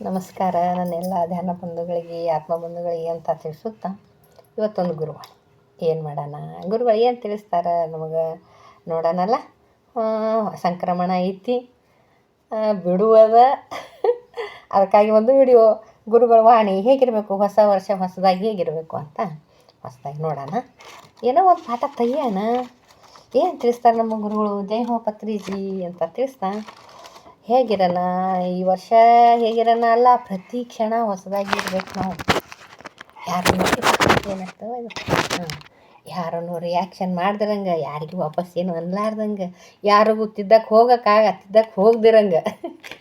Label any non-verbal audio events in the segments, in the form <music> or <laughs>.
ನಮಸ್ಕಾರ. ನನ್ನೆಲ್ಲ ಧ್ಯಾನ ಬಂಧುಗಳಿಗೆ, ಆತ್ಮ ಬಂಧುಗಳಿಗೆ ಅಂತ ತಿಳಿಸುತ್ತಾ ಇವತ್ತೊಂದು ಗುರುವಾಣಿ ಏನು ಮಾಡೋಣ? ಗುರುಗಳು ಏನು ತಿಳಿಸ್ತಾರೆ ನಮಗೆ ನೋಡೋಣಲ್ಲ? ಸಂಕ್ರಮಣ ಐತಿ. ಬಿಡುವದ. ಅದಕ್ಕಾಗಿ ಒಂದು ವಿಡಿಯೋ ಗುರುಗಳ ವಾಣಿ ಹೇಗಿರಬೇಕು? ಹೊಸ ವರ್ಷ ಹೊಸದಾಗಿ ಹೇಗಿರಬೇಕು ಅಂತ ಹೊಸದಾಗಿ ನೋಡೋಣ. ಏನೋ ಒಂದು ಪಾಠ ತೆಗಿಯೋಣ ಏನು ತಿಳಿಸ್ತಾರೆ ನಮ್ಮ ಗುರುಗಳು? ಜೈ ಹೋ ಪತ್ರಿಜಿ ಅಂತ ತಿಳಿಸ್ತಾ ಹೇಗಿರೋಣ? ಈ ವರ್ಷ ಹೇಗಿರೋಣ ಅಲ್ಲ, ಪ್ರತಿ ಕ್ಷಣ ಹೊಸದಾಗಿ ಇರ್ಬೇಕು ನಾವು. ಯಾರು ಏನಾಗ್ತವೆ ಹಾಂ. ಯಾರನ್ನು ರಿಯಾಕ್ಷನ್ ಮಾಡ್ದಿರಂಗೆ. ಯಾರಿಗೂ ವಾಪಸ್ ಏನು ಅನ್ಲಾರ್ದಂಗೆ. ಯಾರಿಗೂ ತಿದ್ದಕ್ಕೆ ಹೋಗೋಕ್ಕಾಗ ತಿದ್ದಕ್ಕೆ ಹೋಗ್ದಿರಂಗೆ.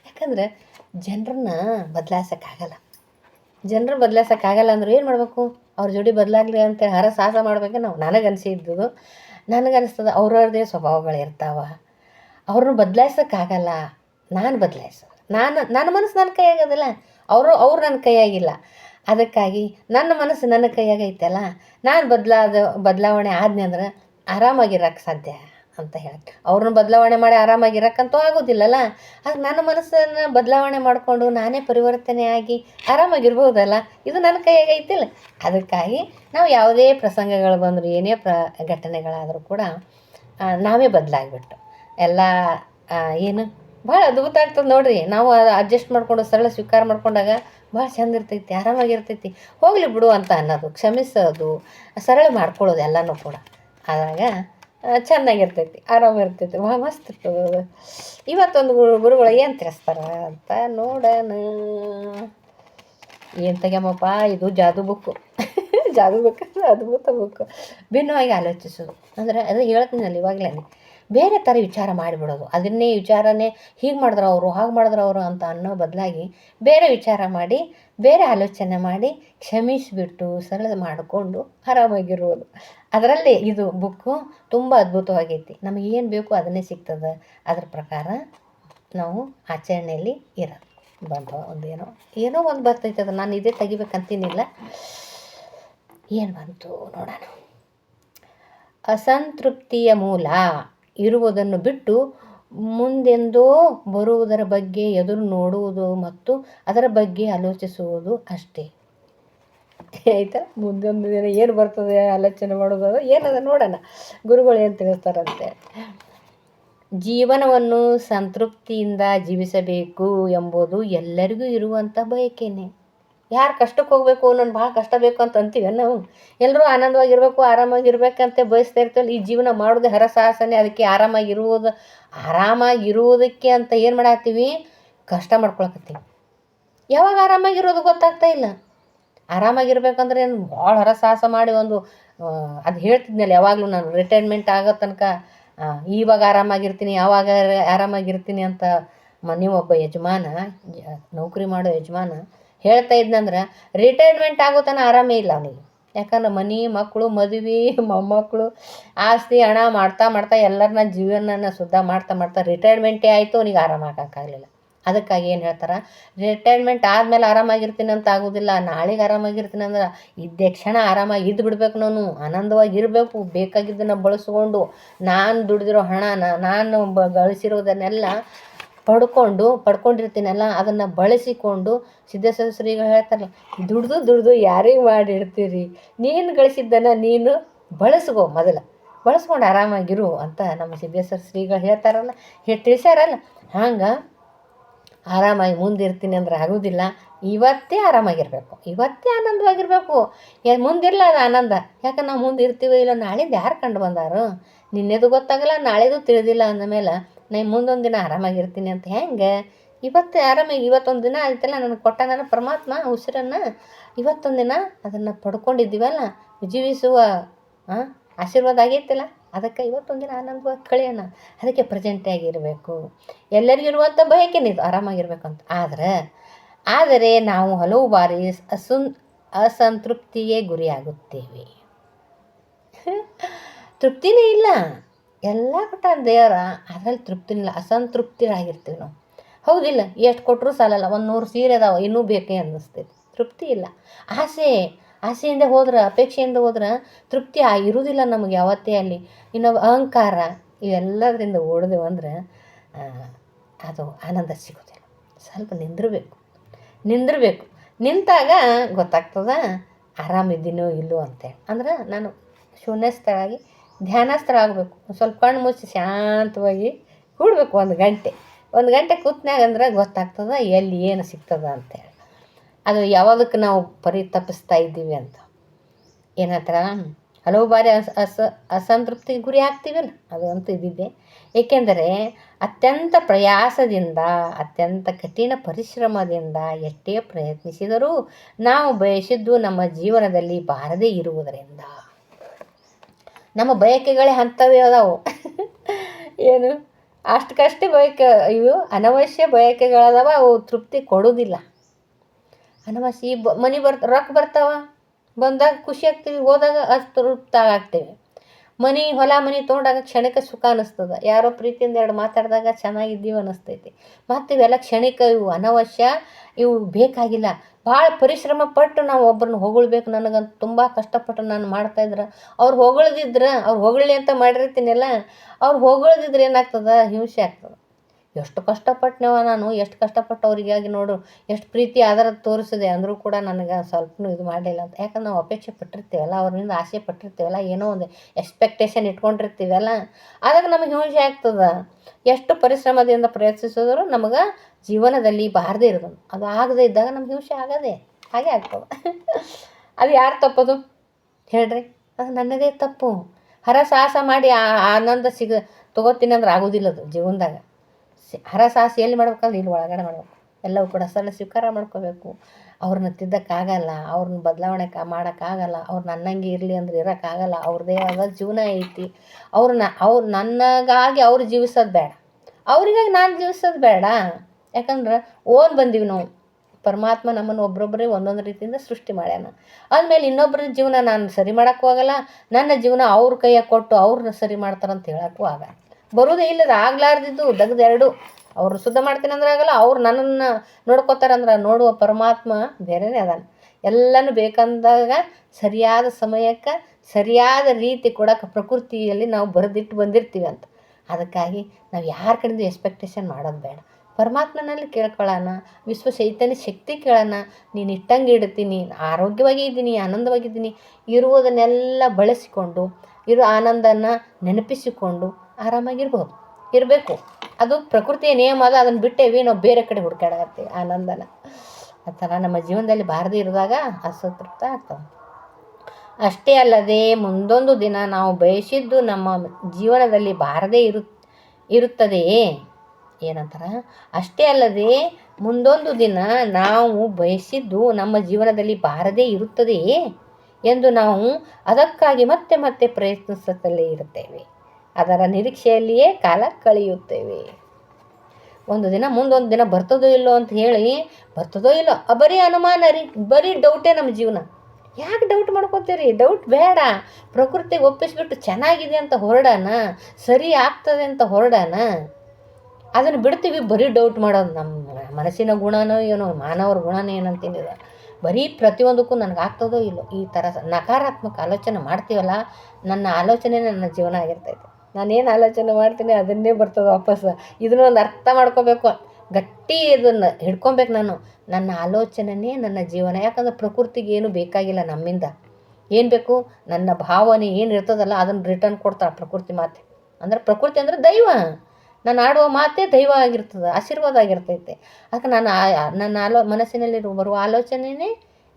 ಯಾಕಂದ್ರೆ ಜನರನ್ನ ಬದಲಾಯಿಸೋಕ್ಕಾಗಲ್ಲ. ಜನರು ಬದಲಾಯಿಸೋಕ್ಕಾಗಲ್ಲ ಅಂದ್ರೆ ಏನು ಮಾಡಬೇಕು? ಅವ್ರ ಜೋಡಿ ಬದಲಾಗಲಿ ಅಂತೇಳಿ ಹರ ಸಾಹಸ ಮಾಡ್ಬೇಕು ನಾವು. ನನಗೆ ಅನಿಸಿದ್ದು ಅನಿಸ್ತದೆ ಅವ್ರವ್ರದೇ ಸ್ವಭಾವಗಳಿರ್ತಾವೆ ಅವ್ರನ್ನ ಬದಲಾಯಿಸೋಕ್ಕಾಗಲ್ಲ. ನಾನು ಬದಲಾಯಿಸೋದು ನಾನು ನನ್ನ ಮನಸ್ಸು ನನ್ನ ಕೈಯಾಗದಲ್ಲ. ಅವರು, ಅವ್ರು ನನ್ನ ಕೈಯಾಗಿಲ್ಲ. ಅದಕ್ಕಾಗಿ ನನ್ನ ಮನಸ್ಸು ನನ್ನ ಕೈಯಾಗೈತಲ್ಲ ನಾನು ಬದಲಾದ, ಬದಲಾವಣೆ ಆದ್ನೆ ಅಂದ್ರೆ ಆರಾಮಾಗಿರಕ್ಕೆ ಸಾಧ್ಯ ಅಂತ ಹೇಳಕ್ಕೆ ಅವ್ರನ್ನ ಬದಲಾವಣೆ ಮಾಡಿ ಆರಾಮಾಗಿರಕ್ಕಂತೂ ಆಗೋದಿಲ್ಲಲ್ಲ. ಆಗ ನನ್ನ ಮನಸ್ಸನ್ನು ಬದಲಾವಣೆ ಮಾಡಿಕೊಂಡು ನಾನೇ ಪರಿವರ್ತನೆ ಆಗಿ ಆರಾಮಾಗಿರ್ಬೋದಲ್ಲ. ಇದು ನನ್ನ ಕೈಯಾಗೈತಿಲ್ಲ ಅದಕ್ಕಾಗಿ ನಾವು ಯಾವುದೇ ಪ್ರಸಂಗಗಳು ಬಂದರೂ, ಏನೇ ಪ್ರ, ಘಟನೆಗಳಾದರೂ ಕೂಡ ನಾವೇ ಬದಲಾಗ್ಬಿಟ್ಟು ಎಲ್ಲ ಏನು ಭಾಳ ಅದ್ಭುತ ಆಗ್ತದೆ ನೋಡ್ರಿ. ನಾವು ಅಡ್ಜಸ್ಟ್ ಮಾಡ್ಕೊಂಡು ಸರಳ ಸ್ವೀಕಾರ ಮಾಡ್ಕೊಂಡಾಗ ಭಾಳ ಚಂದ ಇರ್ತೈತಿ ಆರಾಮಾಗಿರ್ತೈತಿ ಹೋಗಲಿ ಬಿಡು ಅಂತ ಅನ್ನೋದು, ಕ್ಷಮಿಸೋದು, ಸರಳ ಮಾಡ್ಕೊಳ್ಳೋದು ಎಲ್ಲನೂ ಕೂಡ. ಆದಾಗ ಚೆನ್ನಾಗಿರ್ತೈತಿ ಆರಾಮಿರ್ತೈತಿ ಭಾಳ ಮಸ್ತ್ ಇರ್ತದೆ ಇವತ್ತೊಂದು ಗುರು, ಗುರುಗಳು ಏನು ತಿಳಿಸ್ತಾರೆ ಅಂತ ನೋಡೋಣ. ಏನು ತೆಗ್ಯಮ್ಮಪ್ಪ, ಇದು ಜಾದು ಬುಕ್ಕು ಜಾದು ಬುಕ್ ಅದ್ಭುತ ಬುಕ್ ಭಿನ್ನವಾಗಿ ಆಲೋಚಿಸೋದು. ಅಂದರೆ, ಅದು ಹೇಳ್ತೀನಲ್ಲ ಇವಾಗಲೇ ಬೇರೆ ಥರ ವಿಚಾರ ಮಾಡಿಬಿಡೋದು. ಅದನ್ನೇ ವಿಚಾರನೇ ಹೀಗೆ ಮಾಡಿದ್ರು ಅವರು, ಹಾಗೆ ಮಾಡಿದ್ರು ಅವರು ಅಂತ ಅನ್ನೋ ಬದಲಾಗಿ ಬೇರೆ ವಿಚಾರ ಮಾಡಿ, ಬೇರೆ ಆಲೋಚನೆ ಮಾಡಿ ಕ್ಷಮಿಸಿಬಿಟ್ಟು ಸರಳ ಮಾಡಿಕೊಂಡು ಆರಾಮಾಗಿರುವುದು ಅದರಲ್ಲಿ ಇದು ಬುಕ್ಕು ತುಂಬ ಅದ್ಭುತವಾಗೈತಿ. ನಮಗೆ ಏನು ಬೇಕು ಅದನ್ನೇ ಸಿಗ್ತದೆ. ಅದ್ರ ಪ್ರಕಾರ ನಾವು ಆಚರಣೆಯಲ್ಲಿ ಇರೋದು ಬಂದು ಒಂದೇನೋ ಏನೋ ಒಂದು ಬರ್ತೈತೆ ಅದು. ನಾನು ಇದೇ ತೆಗಿಬೇಕಂತೀನಿಲ್ಲ. ಏನು ಬಂತು ನೋಡೋಣ. ಅಸಂತೃಪ್ತಿಯ ಮೂಲ. ಇರುವುದನ್ನು ಬಿಟ್ಟು ಮುಂದೆಂದೋ ಬರುವುದರ ಬಗ್ಗೆ ಎದುರು ನೋಡುವುದು ಮತ್ತು ಅದರ ಬಗ್ಗೆ ಆಲೋಚಿಸುವುದು ಅಷ್ಟೇ. ಆಯ್ತಾ? ಮುಂದೊಂದು ದಿನ ಏನು ಬರ್ತದೆ, ಆಲೋಚನೆ ಮಾಡೋದು ಏನದ ನೋಡೋಣ. ಗುರುಗಳು ಏನು ತಿಳಿಸ್ತಾರಂತೆ? ಜೀವನವನ್ನು ಸಂತೃಪ್ತಿಯಿಂದ ಜೀವಿಸಬೇಕು ಎಂಬುದು ಎಲ್ಲರಿಗೂ ಇರುವಂಥ ಬಯಕೆನೆ. ಯಾರು ಕಷ್ಟಕ್ಕೆ ಹೋಗಬೇಕು, ನಾನು ಭಾಳ ಕಷ್ಟ ಬೇಕು ಅಂತ ಅಂತೀವಿ ನಾವು? ಎಲ್ಲರೂ ಆನಂದವಾಗಿರ್ಬೇಕು, ಆರಾಮಾಗಿರ್ಬೇಕಂತ ಬಯಸ್ತಾ ಇರ್ತೀವಲ್ಲ, ಈ ಜೀವನ ಮಾಡೋದು ಹರಸಾಹಸನೇ. ಅದಕ್ಕೆ ಆರಾಮಾಗಿರುವುದು, ಆರಾಮಾಗಿರುವುದಕ್ಕೆ ಅಂತ ಏನು ಮಾಡತ್ತೀವಿ? ಕಷ್ಟ ಮಾಡ್ಕೊಳಕತ್ತೀವಿ. ಯಾವಾಗ ಆರಾಮಾಗಿರೋದು ಗೊತ್ತಾಗ್ತಾ ಇಲ್ಲ. ಆರಾಮಾಗಿರ್ಬೇಕಂದ್ರೆ ಏನು ಭಾಳ ಹರಸಾಹಸ ಮಾಡಿ ಒಂದು ಅದು ಹೇಳ್ತಿದ್ನಲ್ಲ ಯಾವಾಗಲೂ ನಾನು ರಿಟೈರ್ಮೆಂಟ್ ಆಗೋ ತನಕ ಇವಾಗ ಆರಾಮಾಗಿರ್ತೀನಿ, ಯಾವಾಗ ಆರಾಮಾಗಿರ್ತೀನಿ ಅಂತ ಮನೆ ಒಬ್ಬ ಯಜಮಾನ, ನೌಕರಿ ಮಾಡೋ ಯಜಮಾನ ಹೇಳ್ತಾ ಇದ್ನಂದ್ರೆ ರಿಟೈರ್ಮೆಂಟ್ ಆಗೋ ತನಕ ಆರಾಮೇ ಇಲ್ಲ ಅವನಿಗೆ ಯಾಕಂದ್ರೆ ಮನೆ ಮಕ್ಕಳು ಮದುವೆ ಮೊಮ್ಮಕ್ಕಳು ಆಸ್ತಿ, ಹಣ ಮಾಡ್ತಾ ಮಾಡ್ತಾ ಎಲ್ಲರನ್ನ ಜೀವನನ ಶುದ್ಧ ಮಾಡ್ತಾ ಮಾಡ್ತಾ ರಿಟೈರ್ಮೆಂಟೇ ಆಯಿತು, ಅವನಿಗೆ ಆರಾಮ ಆಗೋಕ್ಕಾಗಲಿಲ್ಲ ಅದಕ್ಕಾಗಿ ಏನು ಹೇಳ್ತಾರೆ ರಿಟೈರ್ಮೆಂಟ್ ಆದಮೇಲೆ ಆರಾಮಾಗಿರ್ತೀನಿ ಅಂತ ಆಗೋದಿಲ್ಲ, ನಾಳೆಗೆ ಆರಾಮಾಗಿರ್ತೀನಿ ಅಂದ್ರೆ ಇದ್ದೇ ಕ್ಷಣ ಆರಾಮಾಗಿ ಇದ್ದು ಬಿಡ್ಬೇಕು ನಾನು, ಆನಂದವಾಗಿ ಇರಬೇಕು, ಬೇಕಾಗಿದ್ದನ್ನು ಬಳಸ್ಕೊಂಡು, ನಾನು ದುಡಿದಿರೋ ಹಣನ ನಾನು ಬ ಗಳಿಸಿರೋದನ್ನೆಲ್ಲ ಪಡ್ಕೊಂಡು, ಪಡ್ಕೊಂಡಿರ್ತೀನಲ್ಲ, ಅದನ್ನು ಬಳಸಿಕೊಂಡು ಸಿದ್ಧೇಶ್ವರ ಶ್ರೀಗಳು ಹೇಳ್ತಾರಲ್ಲ, ದುಡ್ದು ದುಡ್ದು ಯಾರಿಗೆ ಮಾಡಿಡ್ತೀರಿ ನೀನು ಗಳಿಸಿದ್ದನ್ನು ನೀನು ಬಳಸ್ಕೋ ಮೊದಲು. ಬಳಸ್ಕೊಂಡು ಆರಾಮಾಗಿರು ಅಂತ ನಮ್ಮ ಸಿದ್ಧೇಶ್ವರ ಶ್ರೀಗಳು ಹೇಳ್ತಾರಲ್ಲ ಹೇಳಿ ತಿಳಿಸ್ಯಾರಲ್ಲ, ಹಂಗೆ ಆರಾಮಾಗಿ ಮುಂದಿರ್ತೀನಿ ಅಂದ್ರೆ ಆಗೋದಿಲ್ಲ, ಇವತ್ತೇ ಆರಾಮಾಗಿರಬೇಕು, ಇವತ್ತೇ ಆನಂದವಾಗಿರಬೇಕು. ಏ ಮುಂದಿರಲ್ಲ ಅದು ಆನಂದ? ಯಾಕಂದ್ರೆ ನಾವು ಮುಂದೆ ಇರ್ತೀವೋ ಇಲ್ಲ ನಾಳಿದ್ದು ಯಾರು ಕಂಡು ಬಂದಾರು? ನಿನ್ನೆದು ಗೊತ್ತಾಗಲ್ಲ, ನಾಳೆದು ತಿಳಿದಿಲ್ಲ ಅಂದಮೇಲೆ ನಾ ಮುಂದೊಂದು ದಿನ ಆರಾಮಾಗಿರ್ತೀನಿ ಅಂತ ಹೆಂಗೆ? ಇವತ್ತು ಆರಾಮಾಗಿ ಇವತ್ತೊಂದು ದಿನ ಆಯ್ತಲ್ಲ ನನಗೆ ಕೊಟ್ಟ ನನ್ನ ಪರಮಾತ್ಮ ಉಸಿರನ್ನು. ಇವತ್ತೊಂದು ದಿನ ಅದನ್ನು ಪಡ್ಕೊಂಡಿದ್ದೀವಲ್ಲ ಜೀವಿಸುವ ಆಶೀರ್ವಾದ ಆಗೈತಿಲ್ಲ? ಅದಕ್ಕೆ ಇವತ್ತೊಂದು ದಿನ ಆನಂದವಾಗಿ ಕಳೆಯೋಣ. ಅದಕ್ಕೆ ಪ್ರೆಸೆಂಟಾಗಿ ಇರಬೇಕು ಎಲ್ಲರಿಗೂ ಇರುವಂಥ ಇದು ಅಂತ. ಆದರೆ ಆದರೆ ನಾವು ಹಲವು ಬಾರಿ ಅಸುನ್, ಅಸಂತೃಪ್ತಿಗೆ ಗುರಿಯಾಗುತ್ತೇವೆ. ತೃಪ್ತಿನೇ ಇಲ್ಲ. ಎಲ್ಲ ಕೊಟ್ಟ ದೇವರ ಅದರಲ್ಲಿ ತೃಪ್ತಿನಿಲ್ಲ ಅಸಂತೃಪ್ತಿರಾಗಿರ್ತೀವಿ ನಾವು. ಹೌದಿಲ್ಲ, ಎಷ್ಟು ಕೊಟ್ಟರೂ ಸಾಲಲ್ಲ, ಒಂದು ನೂರು ಸೀರೆ ಅದಾವ, ಇನ್ನೂ ಬೇಕೇ ಅನ್ನಿಸ್ತೈತಿ. ತೃಪ್ತಿ ಇಲ್ಲ. ಆಸೆ, ಆಸೆಯಿಂದ ಹೋದ್ರೆ, ಅಪೇಕ್ಷೆಯಿಂದ ಹೋದ್ರೆ ತೃಪ್ತಿ ಇರುವುದಿಲ್ಲ ನಮಗೆ ಯಾವತ್ತೇ ಅಲ್ಲಿ. ಇನ್ನು ಅಹಂಕಾರ ಇವೆಲ್ಲದರಿಂದ ಓಡಿದೆವು ಅಂದ್ರೆ ಅದು ಆನಂದ ಸಿಗೋದಿಲ್ಲ. ಸ್ವಲ್ಪ ನಿಂದಿರಬೇಕು. ನಿಂದಿರಬೇಕು. ನಿಂತಾಗ ಗೊತ್ತಾಗ್ತದ, ಆರಾಮಿದ್ದೀನೋ ಇಲ್ಲೋ ಅಂತೇಳಿ. ಅಂದ್ರೆ ನಾನು ಶೂನ್ಯಸ್ಥಳಾಗಿ ಧ್ಯಾನಸ್ಥಳ ಆಗಬೇಕು. ಸ್ವಲ್ಪ ಕಣ್ಣು ಮುಚ್ಚಿ ಶಾಂತವಾಗಿ ಕೂಡಬೇಕು ಒಂದು ಗಂಟೆ. ಒಂದು ಗಂಟೆ ಕೂತ್ನಾಗ ಅಂದ್ರೆ ಗೊತ್ತಾಗ್ತದೆ ಎಲ್ಲಿ ಏನು ಸಿಗ್ತದೆ ಅಂತೇಳಿ ಅದು ಯಾವುದಕ್ಕೆ ನಾವು ಪರಿತಪಿಸ್ತಾ ಇದ್ದೀವಿ ಅಂತ. ಏನಂತಾರ ಹಲವು ಬಾರಿ ಅಸ ಅಸ ಅಸಂತೃಪ್ತಿಗೆ ಗುರಿ ಆಗ್ತೀವಲ್ಲ? ಅದು ಅಂತೂ ಇದ್ದಿದ್ದೆ. ಏಕೆಂದರೆ ಅತ್ಯಂತ ಪ್ರಯಾಸದಿಂದ, ಅತ್ಯಂತ ಕಠಿಣ ಪರಿಶ್ರಮದಿಂದ ಎಷ್ಟೇ ಪ್ರಯತ್ನಿಸಿದರೂ ನಾವು ಬಯಸಿದ್ದು ನಮ್ಮ ಜೀವನದಲ್ಲಿ ಬಾರದೇ ಇರುವುದರಿಂದ. ನಮ್ಮ ಬಯಕೆಗಳೇ ಅಂಥವೇ ಅದಾವು. ಏನು? ಅಷ್ಟಕ್ಕಷ್ಟೇ ಬಯಕೆ ಇವು. ಅನವಶ್ಯ ಬಯಕೆಗಳದಾವ, ಅವು ತೃಪ್ತಿ ಕೊಡೋದಿಲ್ಲ. ಅನವಶ್ಯ ಈ ಬ ಮನೆ ಬರ್ತ, ರೊಕ್ಕ ಬರ್ತಾವ? ಬಂದಾಗ ಖುಷಿ ಆಗ್ತೀವಿ, ಹೋದಾಗ ಅತೃಪ್ತ ಆಗ್ತೇವೆ. ಮನೆ, ಹೊಲ, ಮನೆ ತೊಗೊಂಡಾಗ ಕ್ಷಣಿಕ ಸುಖ ಅನ್ನಿಸ್ತದ ಯಾರೋ ಪ್ರೀತಿಯಿಂದ ಎರಡು ಮಾತಾಡಿದಾಗ ಚೆನ್ನಾಗಿದ್ದೀವಿ ಅನ್ನಿಸ್ತೈತಿ ಮತ್ತು ಇವೆಲ್ಲ ಕ್ಷಣಿಕ ಇವು, ಅನವಶ್ಯ ಇವು ಬೇಕಾಗಿಲ್ಲ. ಭಾಳ ಪರಿಶ್ರಮ ಪಟ್ಟು ನಾವು ಒಬ್ಬರನ್ನ ಹೊಗಳ್ಬೇಕು ನನಗಂತ ತುಂಬ ಕಷ್ಟಪಟ್ಟು ನಾನು ಮಾಡ್ತಾಯಿದ್ರೆ ಅವ್ರು ಹೊಗಳ್ದಿದ್ರೆ, ಅವ್ರು ಹೊಗಳಿ ಅಂತ ಮಾಡಿರ್ತೀನಲ್ಲ, ಅವ್ರು ಹೊಗಳ್ದಿದ್ರೆ ಏನಾಗ್ತದ? ಹಿಂಸೆ ಆಗ್ತದೆ. ಎಷ್ಟು ಕಷ್ಟಪಟ್ಟನವ ನಾನು, ಎಷ್ಟು ಕಷ್ಟಪಟ್ಟು ಅವರಿಗಾಗಿ ನೋಡು, ಎಷ್ಟು ಪ್ರೀತಿ ಆಧಾರ ತೋರಿಸಿದೆ ಅಂದರೂ ಕೂಡ ನನಗೆ ಸ್ವಲ್ಪನೂ ಇದು ಮಾಡಲಿಲ್ಲ ಅಂತ. ಯಾಕಂದ್ರೆ ನಾವು ಅಪೇಕ್ಷೆ ಪಟ್ಟಿರ್ತೀವಲ್ಲ ಅವ್ರಿಂದ ಆಸೆ ಪಟ್ಟಿರ್ತೀವಲ್ಲ, ಏನೋ ಒಂದು ಎಕ್ಸ್ಪೆಕ್ಟೇಷನ್ ಇಟ್ಕೊಂಡಿರ್ತೀವಲ್ಲ, ಆದಾಗ ನಮಗೆ ಹಿಂಸೆ ಆಗ್ತದೆ. ಎಷ್ಟು ಪರಿಶ್ರಮದಿಂದ ಪ್ರಯತ್ನಿಸಿದ್ರು ನಮಗೆ ಜೀವನದಲ್ಲಿ ಬಾರದೇ ಇರೋದು ಅದು ಆಗದೇ ಇದ್ದಾಗ ನಮ್ಗೆ ಹಿಂಸೆ ಆಗದೆ, ಹಾಗೆ ಆಗ್ತದೆ. ಅದು ಯಾರು ತಪ್ಪದು? ಹೇಳ್ರಿ. ಅದು ನನ್ನದೇ ತಪ್ಪು. ಹರಸಾಹಸ ಮಾಡಿ ಆ ಆನಂದ ಸಿಗ, ತೊಗೋತೀನಿ ಅಂದ್ರೆ ಆಗೋದಿಲ್ಲ ಅದು ಜೀವನದಾಗ. ಹರಸಾಹಸ ಎಲ್ಲಿ ಮಾಡ್ಬೇಕಂದ್ರೆ ಇಲ್ಲಿ ಒಳಗಡೆ ಮಾಡ್ಬೇಕು. ಎಲ್ಲವೂ ಕೂಡ ಸರಳ ಸ್ವೀಕಾರ ಮಾಡ್ಕೋಬೇಕು. ಅವ್ರನ್ನ ತಿದ್ದಕ್ಕಾಗಲ್ಲ, ಅವ್ರನ್ನ ಬದಲಾವಣೆ ಕ ಮಾಡೋಕ್ಕಾಗಲ್ಲ, ಅವ್ರು ನನ್ನಂಗೆ ಇರಲಿ ಅಂದ್ರೆ ಇರೋಕ್ಕಾಗಲ್ಲ ಅವ್ರದ್ದೇ ಆದ ಜೀವನ ಐತಿ. ಅವ್ರನ್ನ ಅವ್ರು ನನಗಾಗಿ ಅವ್ರು ಜೀವಿಸೋದು ಬೇಡ. ಅವ್ರಿಗಾಗಿ ನಾನು ಜೀವಿಸೋದು ಬೇಡ. ಯಾಕಂದ್ರೆ ಓನ್ ಬಂದೀವಿ ನಾವು. ಪರಮಾತ್ಮ ನಮ್ಮನ್ನು ಒಬ್ರೊಬ್ಬರೇ ಒಂದೊಂದು ರೀತಿಯಿಂದ ಸೃಷ್ಟಿ ಮಾಡ್ಯಾನ. ಆದಮೇಲೆ ಇನ್ನೊಬ್ಬರ ಜೀವನ ನಾನು ಸರಿ ಮಾಡೋಕ್ಕೂ ಆಗಲ್ಲ, ನನ್ನ ಜೀವನ ಅವ್ರ ಕೈಯಾಗ ಕೊಟ್ಟು ಅವ್ರನ್ನ ಸರಿ ಮಾಡ್ತಾರಂತ ಹೇಳೋಕ್ಕೂ ಆಗಲ್ಲ. ಬರೋದೇ ಇಲ್ಲದ ಆಗ್ಲಾರ್ದಿದ್ದು ದಗ್ದ ಎರಡು. ಅವ್ರು ಶುದ್ಧ ಮಾಡ್ತೀನಿ ಅಂದ್ರೆ ಆಗಲ್ಲ, ಅವ್ರು ನನ್ನನ್ನು ನೋಡ್ಕೋತಾರಂದ್ರೆ ನೋಡುವ ಪರಮಾತ್ಮ ಬೇರೆನೇ ಅದಾನ. ಎಲ್ಲನೂ ಬೇಕಂದಾಗ ಸರಿಯಾದ ಸಮಯಕ್ಕೆ ಸರಿಯಾದ ರೀತಿ ಕೊಡಕ್ಕೆ ಪ್ರಕೃತಿಯಲ್ಲಿ ನಾವು ಬರೆದಿಟ್ಟು ಬಂದಿರ್ತೀವಿ ಅಂತ. ಅದಕ್ಕಾಗಿ ನಾವು ಯಾರ ಕಡೆಯಿಂದ ಎಕ್ಸ್ಪೆಕ್ಟೇಷನ್ ಮಾಡೋದು ಬೇಡ. ಪರಮಾತ್ಮನಲ್ಲಿ ಕೇಳ್ಕೊಳ್ಳೋಣ ವಿಶ್ವ ಚೈತನ್ಯ ಶಕ್ತಿ ಕೇಳೋಣ. ನೀನು ಇಟ್ಟಂಗೆ ಇಡ್ತೀನಿ ಆರೋಗ್ಯವಾಗಿ ಇದ್ದೀನಿ ಆನಂದವಾಗಿದ್ದೀನಿ ಇರುವುದನ್ನೆಲ್ಲ ಬಳಸಿಕೊಂಡು, ಇರೋ ಆನಂದನ ನೆನಪಿಸಿಕೊಂಡು ಆರಾಮಾಗಿರ್ಬೋದು, ಇರಬೇಕು. ಅದು ಪ್ರಕೃತಿಯ ನಿಯಮ ಅದು ಅದನ್ನು ಬಿಟ್ಟೇವಿ ನಾವು ಬೇರೆ ಕಡೆ ಹುಡ್ಕಾಡತ್ತೀವಿ ಆನಂದನ ಆ ಥರ ನಮ್ಮ ಜೀವನದಲ್ಲಿ ಬಾರದೆ ಇರುವಾಗ ಅಸಂತೃಪ್ತ ಆಗ್ತದೆ. ಅಷ್ಟೇ ಅಲ್ಲದೆ ಮುಂದೊಂದು ದಿನ ನಾವು ಬಯಸಿದ್ದು ನಮ್ಮ ಜೀವನದಲ್ಲಿ ಬಾರದೇ ಇರು, ಇರುತ್ತದೆಯೇ? ಏನಂತಾರ? ಅಷ್ಟೇ ಅಲ್ಲದೆ ಮುಂದೊಂದು ದಿನ ನಾವು ಬಯಸಿದ್ದು ನಮ್ಮ ಜೀವನದಲ್ಲಿ ಬಾರದೇ ಇರುತ್ತದೆಯೇ? ಎಂದು ನಾವು ಅದಕ್ಕಾಗಿ ಮತ್ತೆ ಮತ್ತೆ ಪ್ರಯತ್ನಿಸುತ್ತಲೇ ಇರುತ್ತೇವೆ. ಅದರ ನಿರೀಕ್ಷೆಯಲ್ಲಿಯೇ ಕಾಲ ಕಳೆಯುತ್ತೇವೆ. ಒಂದು ದಿನ ಮುಂದೊಂದು ದಿನ ಬರ್ತದೋ ಇಲ್ಲೋ ಅಂತ ಹೇಳಿ, ಬರ್ತದೋ ಇಲ್ಲೋ ಬರೀ ಅನುಮಾನ ರೀ, ಬರೀ ಡೌಟೇ ನಮ್ಮ ಜೀವನ. ಯಾಕೆ ಡೌಟ್ ಮಾಡ್ಕೋತೀರಿ? ಡೌಟ್ ಬೇಡ. ಪ್ರಕೃತಿಗೆ ಒಪ್ಪಿಸ್ಬಿಟ್ಟು ಚೆನ್ನಾಗಿದೆ ಅಂತ ಹೊರಡಾನ, ಸರಿ ಆಗ್ತದೆ ಅಂತ ಹೊರಡಾನ, ಅದನ್ನು ಬಿಡ್ತೀವಿ. ಬರೀ ಡೌಟ್ ಮಾಡೋದು ನಮ್ಮ ಮನಸ್ಸಿನ ಗುಣನೋ ಏನೋ, ಮಾನವರ ಗುಣನೋ ಏನಂತೀನಿ ಬರೀ ಪ್ರತಿಯೊಂದಕ್ಕೂ ನನಗೆ ಆಗ್ತದೋ ಇಲ್ಲೋ, ಈ ಥರ ನಕಾರಾತ್ಮಕ ಆಲೋಚನೆ ಮಾಡ್ತೀವಲ್ಲ, ನನ್ನ ಆಲೋಚನೆ ನನ್ನ ಜೀವನ ಆಗಿರ್ತೈತೆ. ನಾನೇನು ಆಲೋಚನೆ ಮಾಡ್ತೀನಿ ಅದನ್ನೇ ಬರ್ತದೆ ವಾಪಸ್. ಇದನ್ನ ಒಂದು ಅರ್ಥ ಮಾಡ್ಕೋಬೇಕು. ಗಟ್ಟಿ ಇದನ್ನು ಹಿಡ್ಕೊಬೇಕು ನಾನು. ನನ್ನ ಆಲೋಚನೆನೇ ನನ್ನ ಜೀವನ. ಯಾಕಂದ್ರೆ ಪ್ರಕೃತಿಗೆ ಏನು ಬೇಕಾಗಿಲ್ಲ ನಮ್ಮಿಂದ. ಏನು ಬೇಕು? ನನ್ನ ಭಾವನೆ ಏನು ಇರ್ತದಲ್ಲ ಅದನ್ನು ರಿಟರ್ನ್ ಕೊಡ್ತಾಳೆ ಪ್ರಕೃತಿ ಮಾತೆ. ಅಂದ್ರೆ ಪ್ರಕೃತಿ ಅಂದ್ರೆ ದೈವ. ನಾನು ಆಡುವ ಮಾತೇ ದೈವ ಆಗಿರ್ತದೆ, ಆಶೀರ್ವಾದ ಆಗಿರ್ತೈತೆ. ಅದಕ್ಕೆ ನಾನು ನನ್ನ ಆಲೋ, ಮನಸ್ಸಿನಲ್ಲಿ ಬರುವ ಆಲೋಚನೆಯೇ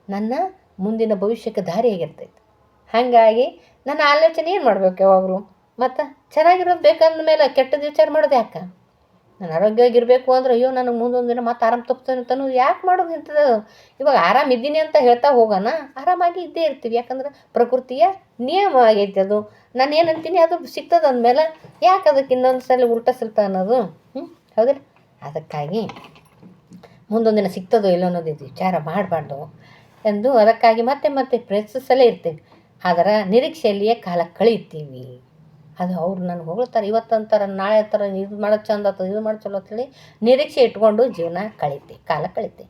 ನನ್ನ ಮುಂದಿನ ಭವಿಷ್ಯಕ್ಕೆ ದಾರಿ ಆಗಿರ್ತೈತೆ ಹಾಗಾಗಿ ನನ್ನ ಆಲೋಚನೆ ಏನು ಮಾಡಬೇಕು ಯಾವಾಗಲೂ? ಮತ್ತು ಚೆನ್ನಾಗಿರೋದು ಬೇಕಂದ ಮೇಲೆ ಕೆಟ್ಟದ್ದು ವಿಚಾರ ಮಾಡೋದು ಯಾಕೆ? ನಾನು ಆರೋಗ್ಯವಾಗಿರಬೇಕು ಅಂದ್ರೆ ಅಯ್ಯೋ ನನಗೆ ಮುಂದೊಂದು ದಿನ ಮತ್ತೆ ಆರಾಮ ತಪ್ತಾನೆ ಅಂತನೂ ಯಾಕೆ ಮಾಡೋದು ಇಂಥದ್ದು? ಇವಾಗ ಆರಾಮ ಇದ್ದೀನಿ ಅಂತ ಹೇಳ್ತಾ ಹೋಗೋಣ, ಆರಾಮಾಗಿ ಇದ್ದೇ ಇರ್ತೀವಿ. ಯಾಕಂದ್ರೆ ಪ್ರಕೃತಿಯ ನಿಯಮ ಆಗೈತೆ ಅದು. ನಾನು ಏನಂತೀನಿ ಅದು ಸಿಗ್ತದೆ ಅಂದಮೇಲೆ ಯಾಕೆ ಅದಕ್ಕೆ ಇನ್ನೊಂದು ಸಲ ಉಲ್ಟ ಸಿಲ್ತ ಅನ್ನೋದು? ಹ್ಞೂ ಹೌದಿಲ್ಲ? ಅದಕ್ಕಾಗಿ ಮುಂದೊಂದು ದಿನ ಸಿಗ್ತದೋ ಇಲ್ಲ ಅನ್ನೋದು ಇದು ವಿಚಾರ ಮಾಡಬಾರ್ದು ಎಂದು ಅದಕ್ಕಾಗಿ ಮತ್ತೆ ಮತ್ತೆ ಪ್ರಯತ್ನಿಸಲೇ ಇರ್ತೀವಿ. ಅದರ ನಿರೀಕ್ಷೆಯಲ್ಲಿಯೇ ಕಾಲ ಕಳೀತೀವಿ ಅದು ಅವ್ರು ನನಗೆ ಹೊಗಳ್ತಾರೆ. ಇವತ್ತು ಅಂತಾರೆ, ನಾಳೆ ಅಂತಾರೆ, ಇದು ಮಾಡೋ ಚಂದ ಆತದ, ಇದು ಮಾಡೋ ಚಲೋ ಅಂತೇಳಿ ನಿರೀಕ್ಷೆ ಇಟ್ಕೊಂಡು ಜೀವನ ಕಳೀತಿ, ಕಾಲ ಕಳೀತಿ.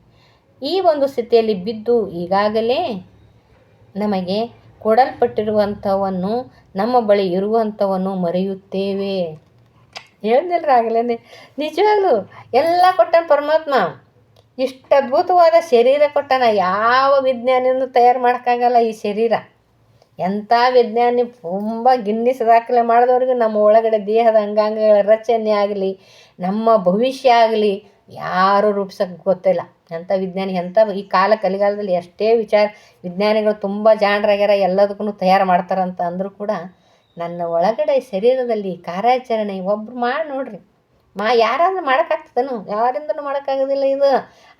ಈ ಒಂದು ಸ್ಥಿತಿಯಲ್ಲಿ ಬಿದ್ದು ಈಗಾಗಲೇ ನಮಗೆ ಕೊಡಲ್ಪಟ್ಟಿರುವಂಥವನ್ನು ನಮ್ಮ ಬಳಿ ಇರುವಂಥವನ್ನು ಮರೆಯುತ್ತೇವೆ. ಹೇಳಿದಿಲ್ಲ ಆಗಲೇ ನಿಜವಾಗ್ಲೂ ಎಲ್ಲ ಕೊಟ್ಟನ ಪರಮಾತ್ಮ. ಇಷ್ಟು ಅದ್ಭುತವಾದ ಶರೀರ ಕೊಟ್ಟನ, ಯಾವ ವಿಜ್ಞಾನಿನೂ ತಯಾರು ಮಾಡೋಕ್ಕಾಗಲ್ಲ ಈ ಶರೀರ. ಎಂಥ ವಿಜ್ಞಾನಿ ತುಂಬ ಗಿನ್ನಿಸ್ ದಾಖಲೆ ಮಾಡಿದವ್ರಿಗೂ ನಮ್ಮ ಒಳಗಡೆ ದೇಹದ ಅಂಗಾಂಗಗಳ ರಚನೆ ಆಗಲಿ, ನಮ್ಮ ಭವಿಷ್ಯ ಆಗಲಿ ಯಾರೂ ರೂಪಿಸೋಕೆ ಗೊತ್ತಿಲ್ಲ. ಎಂಥ ವಿಜ್ಞಾನಿ ಎಂಥ ಈ ಕಾಲ ಕಲಿಗಾಲದಲ್ಲಿ ಎಷ್ಟೇ ವಿಚಾರ ವಿಜ್ಞಾನಿಗಳು ತುಂಬ ಜಾಣರಾಗ್ಯಾರ ಎಲ್ಲದಕ್ಕೂ ತಯಾರು ಮಾಡ್ತಾರಂತ ಅಂದರೂ ಕೂಡ ನನ್ನ ಒಳಗಡೆ ಶರೀರದಲ್ಲಿ ಕಾರ್ಯಾಚರಣೆ ಒಬ್ರು ಮಾಡಿ ನೋಡ್ರಿ. ಮಾ ಯಾರಾದ್ರೂ ಮಾಡೋಕ್ಕಾಗ್ತದನು? ಯಾರಿಂದನೂ ಮಾಡೋಕ್ಕಾಗೋದಿಲ್ಲ ಇದು.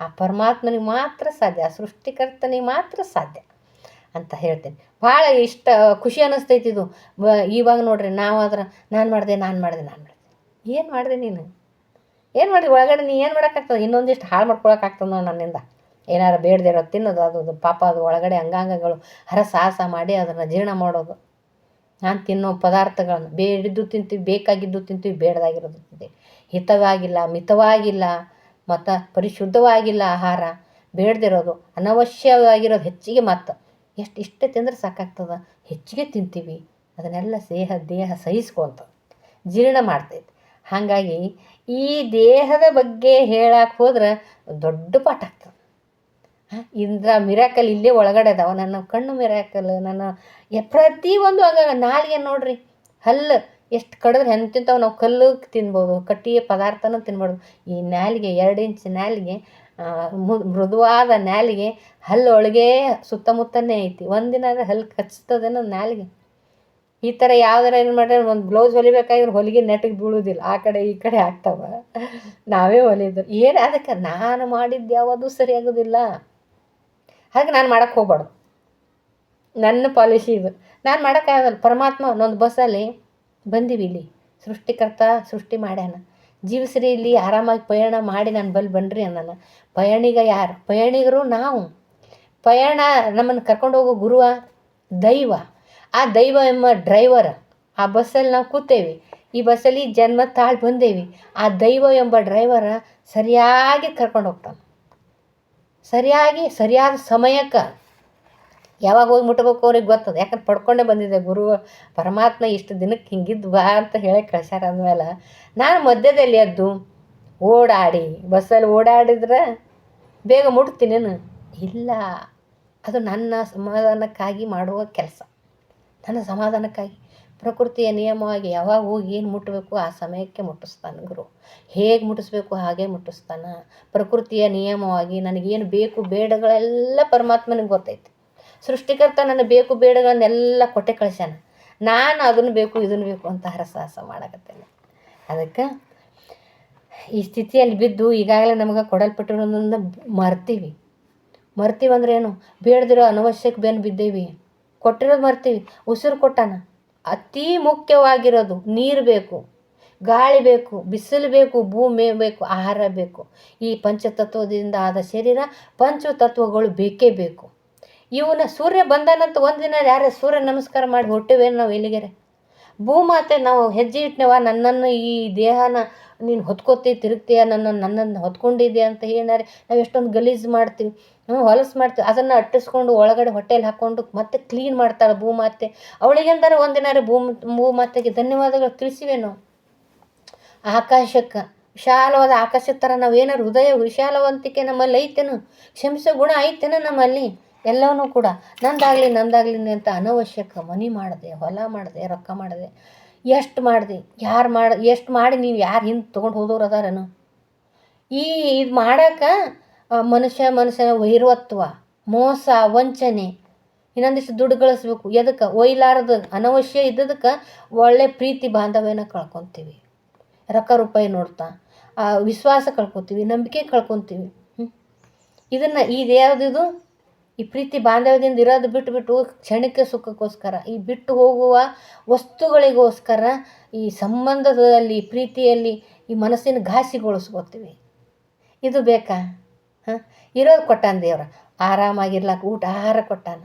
ಆ ಪರಮಾತ್ಮನಿಗೆ ಮಾತ್ರ ಸಾಧ್ಯ, ಆ ಸೃಷ್ಟಿಕರ್ತನಿಗೆ ಮಾತ್ರ ಸಾಧ್ಯ ಅಂತ ಹೇಳ್ತೀನಿ. ಭಾಳ ಇಷ್ಟ, ಖುಷಿ ಅನ್ನಿಸ್ತೈತಿ ಇದು. ಇವಾಗ ನೋಡ್ರಿ ನಾವಾದ್ರೆ ನಾನು ಮಾಡಿದೆ ನಾನು ಮಾಡಿದೆ ನಾನು ಮಾಡಿದೆ. ಏನು ಮಾಡಿದೆ ನೀನು? ಏನು ಮಾಡಿದೆ? ಒಳಗಡೆ ನೀ ಏನು ಮಾಡೋಕ್ಕಾಗ್ತದೆ ಇನ್ನೊಂದಿಷ್ಟು ಹಾಳು ಮಾಡ್ಕೊಳಕ್ಕಾಗ್ತದೆ ನೋಡಿ ನನ್ನಿಂದ. ಏನಾರು ಬೇಡದೆ ಇರೋದು ತಿನ್ನೋದು, ಅದು ಪಾಪ ಅದು ಒಳಗಡೆ ಅಂಗಾಂಗಗಳು ಹರ ಸಾಹಸ ಮಾಡಿ ಅದನ್ನು ಜೀರ್ಣ ಮಾಡೋದು. ನಾನು ತಿನ್ನೋ ಪದಾರ್ಥಗಳನ್ನು ಬೇಡಿದ್ದು ತಿಂತೀವಿ, ಬೇಕಾಗಿದ್ದು ತಿಂತೀವಿ, ಬೇಡದಾಗಿರೋದು ತಿಂತೀವಿ. ಹಿತವಾಗಿಲ್ಲ, ಮಿತವಾಗಿಲ್ಲ, ಮತ್ತು ಪರಿಶುದ್ಧವಾಗಿಲ್ಲ ಆಹಾರ, ಬೇಡದಿರೋದು, ಅನವಶ್ಯವಾಗಿರೋದು ಹೆಚ್ಚಿಗೆ ಮತ್ತು. ಎಷ್ಟು, ಇಷ್ಟೇ ತಿಂದ್ರೆ ಸಾಕಾಗ್ತದ. ಹೆಚ್ಚಿಗೆ ತಿಂತೀವಿ. ಅದನ್ನೆಲ್ಲ ದೇಹ ದೇಹ ಸಹಿಸ್ಕೊಂತ ಜೀರ್ಣ ಮಾಡ್ತೈತಿ. ಹಾಗಾಗಿ ಈ ದೇಹದ ಬಗ್ಗೆ ಹೇಳಕ್ಕೆ ಹೋದ್ರೆ ದೊಡ್ಡ ಪಾಠ ಆಗ್ತದೆ. ಇಂದ್ರ ಮಿರಾಕಲ್ ಇಲ್ಲೇ ಒಳಗಡೆ ಅದಾವ. ನನ್ನ ಕಣ್ಣು ಮಿರಾಕಲ್, ನನ್ನ ಪ್ರತಿ ಪ್ರತಿಯೊಂದು ಹಂಗ ನಾಲಿಗೆ ನೋಡ್ರಿ. ಹಲ್ಲು ಎಷ್ಟು ಕಡಿದ್ರೆ ಎಂತಿಂತವು ನಾವು ಕಲ್ಲು ತಿನ್ಬೋದು, ಕಟ್ಟಿಗೆ ಪದಾರ್ಥನೂ ತಿನ್ಬಾರ್ದು. ಈ ನಾಲಿಗೆ, ಎರಡು ಇಂಚ್ ನಾಲಿಗೆ ಮೃದುವಾದ ಹಲ್ಲು ಒಳಗೆ ಸುತ್ತಮುತ್ತನೇ ಐತಿ. ಒಂದಿನ ಹಲ್ಲು ಕಚ್ತದೇನೋ ನಾಲಿಗೆ. ಈ ಥರ ಯಾವ್ದಾರ ಏನು ಮಾಡ್ರೆ ಒಂದು ಬ್ಲೌಸ್ ಹೊಲಿಬೇಕಾದ್ರೆ ಹೊಲಿಗೆ ನೆಟ್ಟಿಗೆ ಬೀಳೋದಿಲ್ಲ. ಆ ಕಡೆ, ಈ ಕಡೆ ಆಗ್ತಾವ. ನಾವೇ ಹೊಲಿದ್ರು ಏನು ಅದಕ್ಕೆ ನಾನು ಮಾಡಿದ್ದು ಯಾವುದು ಸರಿಯಾಗೋದಿಲ್ಲ ಹಾಗೆ ನಾನು ಮಾಡೋಕ್ಕೆ ಹೋಗ್ಬಾರ್ದು. ನನ್ನ ಪಾಲಿಸಿ ಇದು. ನಾನು ಮಾಡೋಕ್ಕಾಗಲ್ಲ ಪರಮಾತ್ಮ, ಒಂದೊಂದು ಬಸ್ಸಲ್ಲಿ ಬಂದೀವಿ ಇಲ್ಲಿ. ಸೃಷ್ಟಿಕರ್ತ ಸೃಷ್ಟಿ ಮಾಡ್ಯಾನ. ಜೀವಿಸ್ರಿ ಇಲ್ಲಿ ಆರಾಮಾಗಿ ಪಯಣ ಮಾಡಿ ನಾನು ಬಲ್ಲಿ ಬನ್ರಿ ಅಂದಾನ ಪಯಣಿಗ ಯಾರು? ಪಯಣಿಗರು ನಾವು. ಪಯಣ ನಮ್ಮನ್ನು ಕರ್ಕೊಂಡು ಹೋಗೋ ಗುರುವ ದೈವ. ಆ ದೈವ ಎಂಬ ಡ್ರೈವರ್ ಆ ಬಸ್ಸಲ್ಲಿ ನಾವು ಕೂತೇವೆ. ಈ ಬಸ್ಸಲ್ಲಿ ಜನ್ಮ ತಾಳ್ ಬಂದೇವಿ. ಆ ದೈವ ಎಂಬ ಡ್ರೈವರ ಸರಿಯಾಗಿ ಕರ್ಕೊಂಡು ಹೋಗ್ತಾನೆ. ಸರಿಯಾಗಿ, ಸರಿಯಾದ ಸಮಯಕ್ಕೆ ಯಾವಾಗ ಹೋಗಿ ಮುಟ್ಬೇಕು ಅವ್ರಿಗೆ ಗೊತ್ತದ. ಯಾಕಂದ್ರೆ ಪಡ್ಕೊಂಡೇ ಬಂದಿದ್ದೆ, ಗುರು ಪರಮಾತ್ಮ ಇಷ್ಟು ದಿನಕ್ಕೆ ಹಿಂಗಿದ್ದು ಬಾ ಅಂತ ಹೇಳಿ ಕಳ್ಸ್ಯಾರ ಅಂದಮೇಲೆ ನಾನು ಮಧ್ಯದಲ್ಲಿ ಎದ್ದು ಓಡಾಡಿ, ಬಸ್ಸಲ್ಲಿ ಓಡಾಡಿದ್ರೆ ಬೇಗ ಮುಟ್ತೀನೇನು ಇಲ್ಲ, ಅದು ನನ್ನ ಸಮಾಧಾನಕ್ಕಾಗಿ ಮಾಡುವ ಕೆಲಸ. ನನ್ನ ಸಮಾಧಾನಕ್ಕಾಗಿ. ಪ್ರಕೃತಿಯ ನಿಯಮವಾಗಿ ಯಾವಾಗ ಹೋಗಿ ಏನು ಮುಟ್ಟಬೇಕು ಆ ಸಮಯಕ್ಕೆ ಮುಟ್ಟಿಸ್ತಾನೆ ಗುರು. ಹೇಗೆ ಮುಟ್ಟಿಸ್ಬೇಕು ಹಾಗೆ ಮುಟ್ಟಿಸ್ತಾನೆ. ಪ್ರಕೃತಿಯ ನಿಯಮವಾಗಿ ನನಗೇನು ಬೇಕು ಬೇಡಗಳೆಲ್ಲ ಪರಮಾತ್ಮನಿಗೆ ಗೊತ್ತೈತಿ. ಸೃಷ್ಟಿಕರ್ತ ನನ್ನ ಬೇಕು ಬೇಡಗಳನ್ನೆಲ್ಲ ಕೊಟ್ಟೆ ಕಳಿಸ್ಯಾನ. ನಾನು ಅದನ್ನು ಬೇಕು, ಇದನ್ನು ಬೇಕು ಅಂತ ಹರಸಾಹಸ ಮಾಡಕತ್ತೇನೆ. ಅದಕ್ಕೆ ಈ ಸ್ಥಿತಿಯಲ್ಲಿ ಬಿದ್ದು ಈಗಾಗಲೇ ನಮಗೆ ಕೊಡಲ್ಪಟ್ಟಿರೋದನ್ನ ಮರ್ತೀವಿ. ಮರ್ತೀವಿ ಅಂದ್ರೆ ಏನು? ಬೇಡದಿರೋ ಅನವಶ್ಯಕ ಬೇನು ಬಿದ್ದೇವಿ. ಕೊಟ್ಟಿರೋದು ಮರ್ತೀವಿ. ಉಸಿರು ಕೊಟ್ಟಾನ? ಅತಿ ಮುಖ್ಯವಾಗಿರೋದು ನೀರು ಬೇಕು, ಗಾಳಿ ಬೇಕು, ಬಿಸಿಲು ಬೇಕು, ಭೂಮಿ ಬೇಕು, ಆಹಾರ ಬೇಕು. ಈ ಪಂಚತತ್ವದಿಂದ ಆದ ಶರೀರ ಪಂಚತತ್ವಗಳು ಬೇಕೇ ಬೇಕು. ಇವನ ಸೂರ್ಯ ಬಂದಾನಂತ ಒಂದಿನ ಯಾರೇ ಸೂರ್ಯ ನಮಸ್ಕಾರ ಮಾಡಿ ಹೊಟ್ಟಿವೇನು ನಾವು ಎಲ್ಲಿಗೆರೆ ಭೂಮಾತೆ, ನಾವು ಹೆಜ್ಜೆ ಇಟ್ನವ, ನನ್ನನ್ನು ಈ ದೇಹನ ನೀನು ಹೊತ್ಕೋತಿ, ತಿರುಗ್ತೀಯ ನನ್ನನ್ನು ನನ್ನನ್ನು ಹೊತ್ಕೊಂಡಿದ್ದೆ ಅಂತ ಏನಾರೆ ನಾವು ಎಷ್ಟೊಂದು ಗಲೀಜು ಮಾಡ್ತೀವಿ ನಾವು ಹೊಲಸು ಮಾಡ್ತೀವಿ, ಅದನ್ನು ಅಟ್ಟಿಸ್ಕೊಂಡು ಒಳಗಡೆ ಹೊಟ್ಟೆಯಲ್ಲಿ ಹಾಕ್ಕೊಂಡು ಮತ್ತೆ ಕ್ಲೀನ್ ಮಾಡ್ತಾಳೆ ಭೂಮಾತೆ. ಅವಳಿಗೆಂದರೆ ಒಂದಿನಾರೆ ಭೂಮಿ ಭೂಮಾತೆಗೆ ಧನ್ಯವಾದಗಳು ತಿಳಿಸಿವೆ ನಾವು. ಆಕಾಶಕ್ಕೆ, ವಿಶಾಲವಾದ ಆಕಾಶದ ಥರ ನಾವೇನಾರು ಹೃದಯ, ವಿಶಾಲವಂತಿಕೆ ನಮ್ಮಲ್ಲಿ ಐತೇನು? ಕ್ಷಮಿಸೋ ಗುಣ ಐತೇನು ನಮ್ಮಲ್ಲಿ? ಎಲ್ಲವನ್ನೂ ಕೂಡ, ನಂದಾಗಲಿ ನಂದಾಗಲಿ ಅಂತ ಅನವಶ್ಯಕ ಮನಿ ಮಾಡಿದೆ, ಹೊಲ ಮಾಡಿದೆ, ರೊಕ್ಕ ಮಾಡಿದೆ, ಎಷ್ಟು ಮಾಡಿದೆ, ಯಾರು ಮಾಡಿ, ಎಷ್ಟು ಮಾಡಿ ನೀವು ಯಾರು ಹಿಂದೆ ತೊಗೊಂಡು ಹೋದವ್ರು ಅದಾರೇನು? ಈ ಇದು ಮಾಡೋಕೆ ಮನುಷ್ಯ ಮನುಷ್ಯನ ವೈರತ್ವ ಮೋಸ, ವಂಚನೆ, ಇನ್ನೊಂದಿಷ್ಟು ದುಡ್ಡು ಗಳಿಸ್ಬೇಕು. ಎದಕ್ಕೆ? ಒಯ್ಲಾರದ ಅನವಶ್ಯ ಇದ್ದದಕ್ಕೆ ಒಳ್ಳೆ ಪ್ರೀತಿ ಬಾಂಧವ್ಯನ ಕಳ್ಕೊತೀವಿ. ರೊಕ್ಕ, ರೂಪಾಯಿ ನೋಡ್ತಾ, ಆ, ವಿಶ್ವಾಸ ಕಳ್ಕೊತೀವಿ, ನಂಬಿಕೆ ಕಳ್ಕೊತೀವಿ. ಇದನ್ನು ಇದು ಯಾವುದಿದು ಈ ಪ್ರೀತಿ ಬಾಂಧವ್ಯದಿಂದ ಇರೋದು ಬಿಟ್ಟು ಬಿಟ್ಟು ಕ್ಷಣಿಕ ಸುಖಕ್ಕೋಸ್ಕರ, ಈ ಬಿಟ್ಟು ಹೋಗುವ ವಸ್ತುಗಳಿಗೋಸ್ಕರ ಈ ಸಂಬಂಧದಲ್ಲಿ, ಪ್ರೀತಿಯಲ್ಲಿ ಈ ಮನಸ್ಸಿನ ಘಾಸಿಗೊಳಿಸ್ಕೊತೀವಿ. ಇದು ಬೇಕಾ? ಹಾಂ? ಇರೋದು ಕೊಟ್ಟಾನ ದೇವ್ರ. ಆರಾಮಾಗಿರ್ಲಾಕ ಊಟ, ಆಹಾರ ಕೊಟ್ಟಾನ.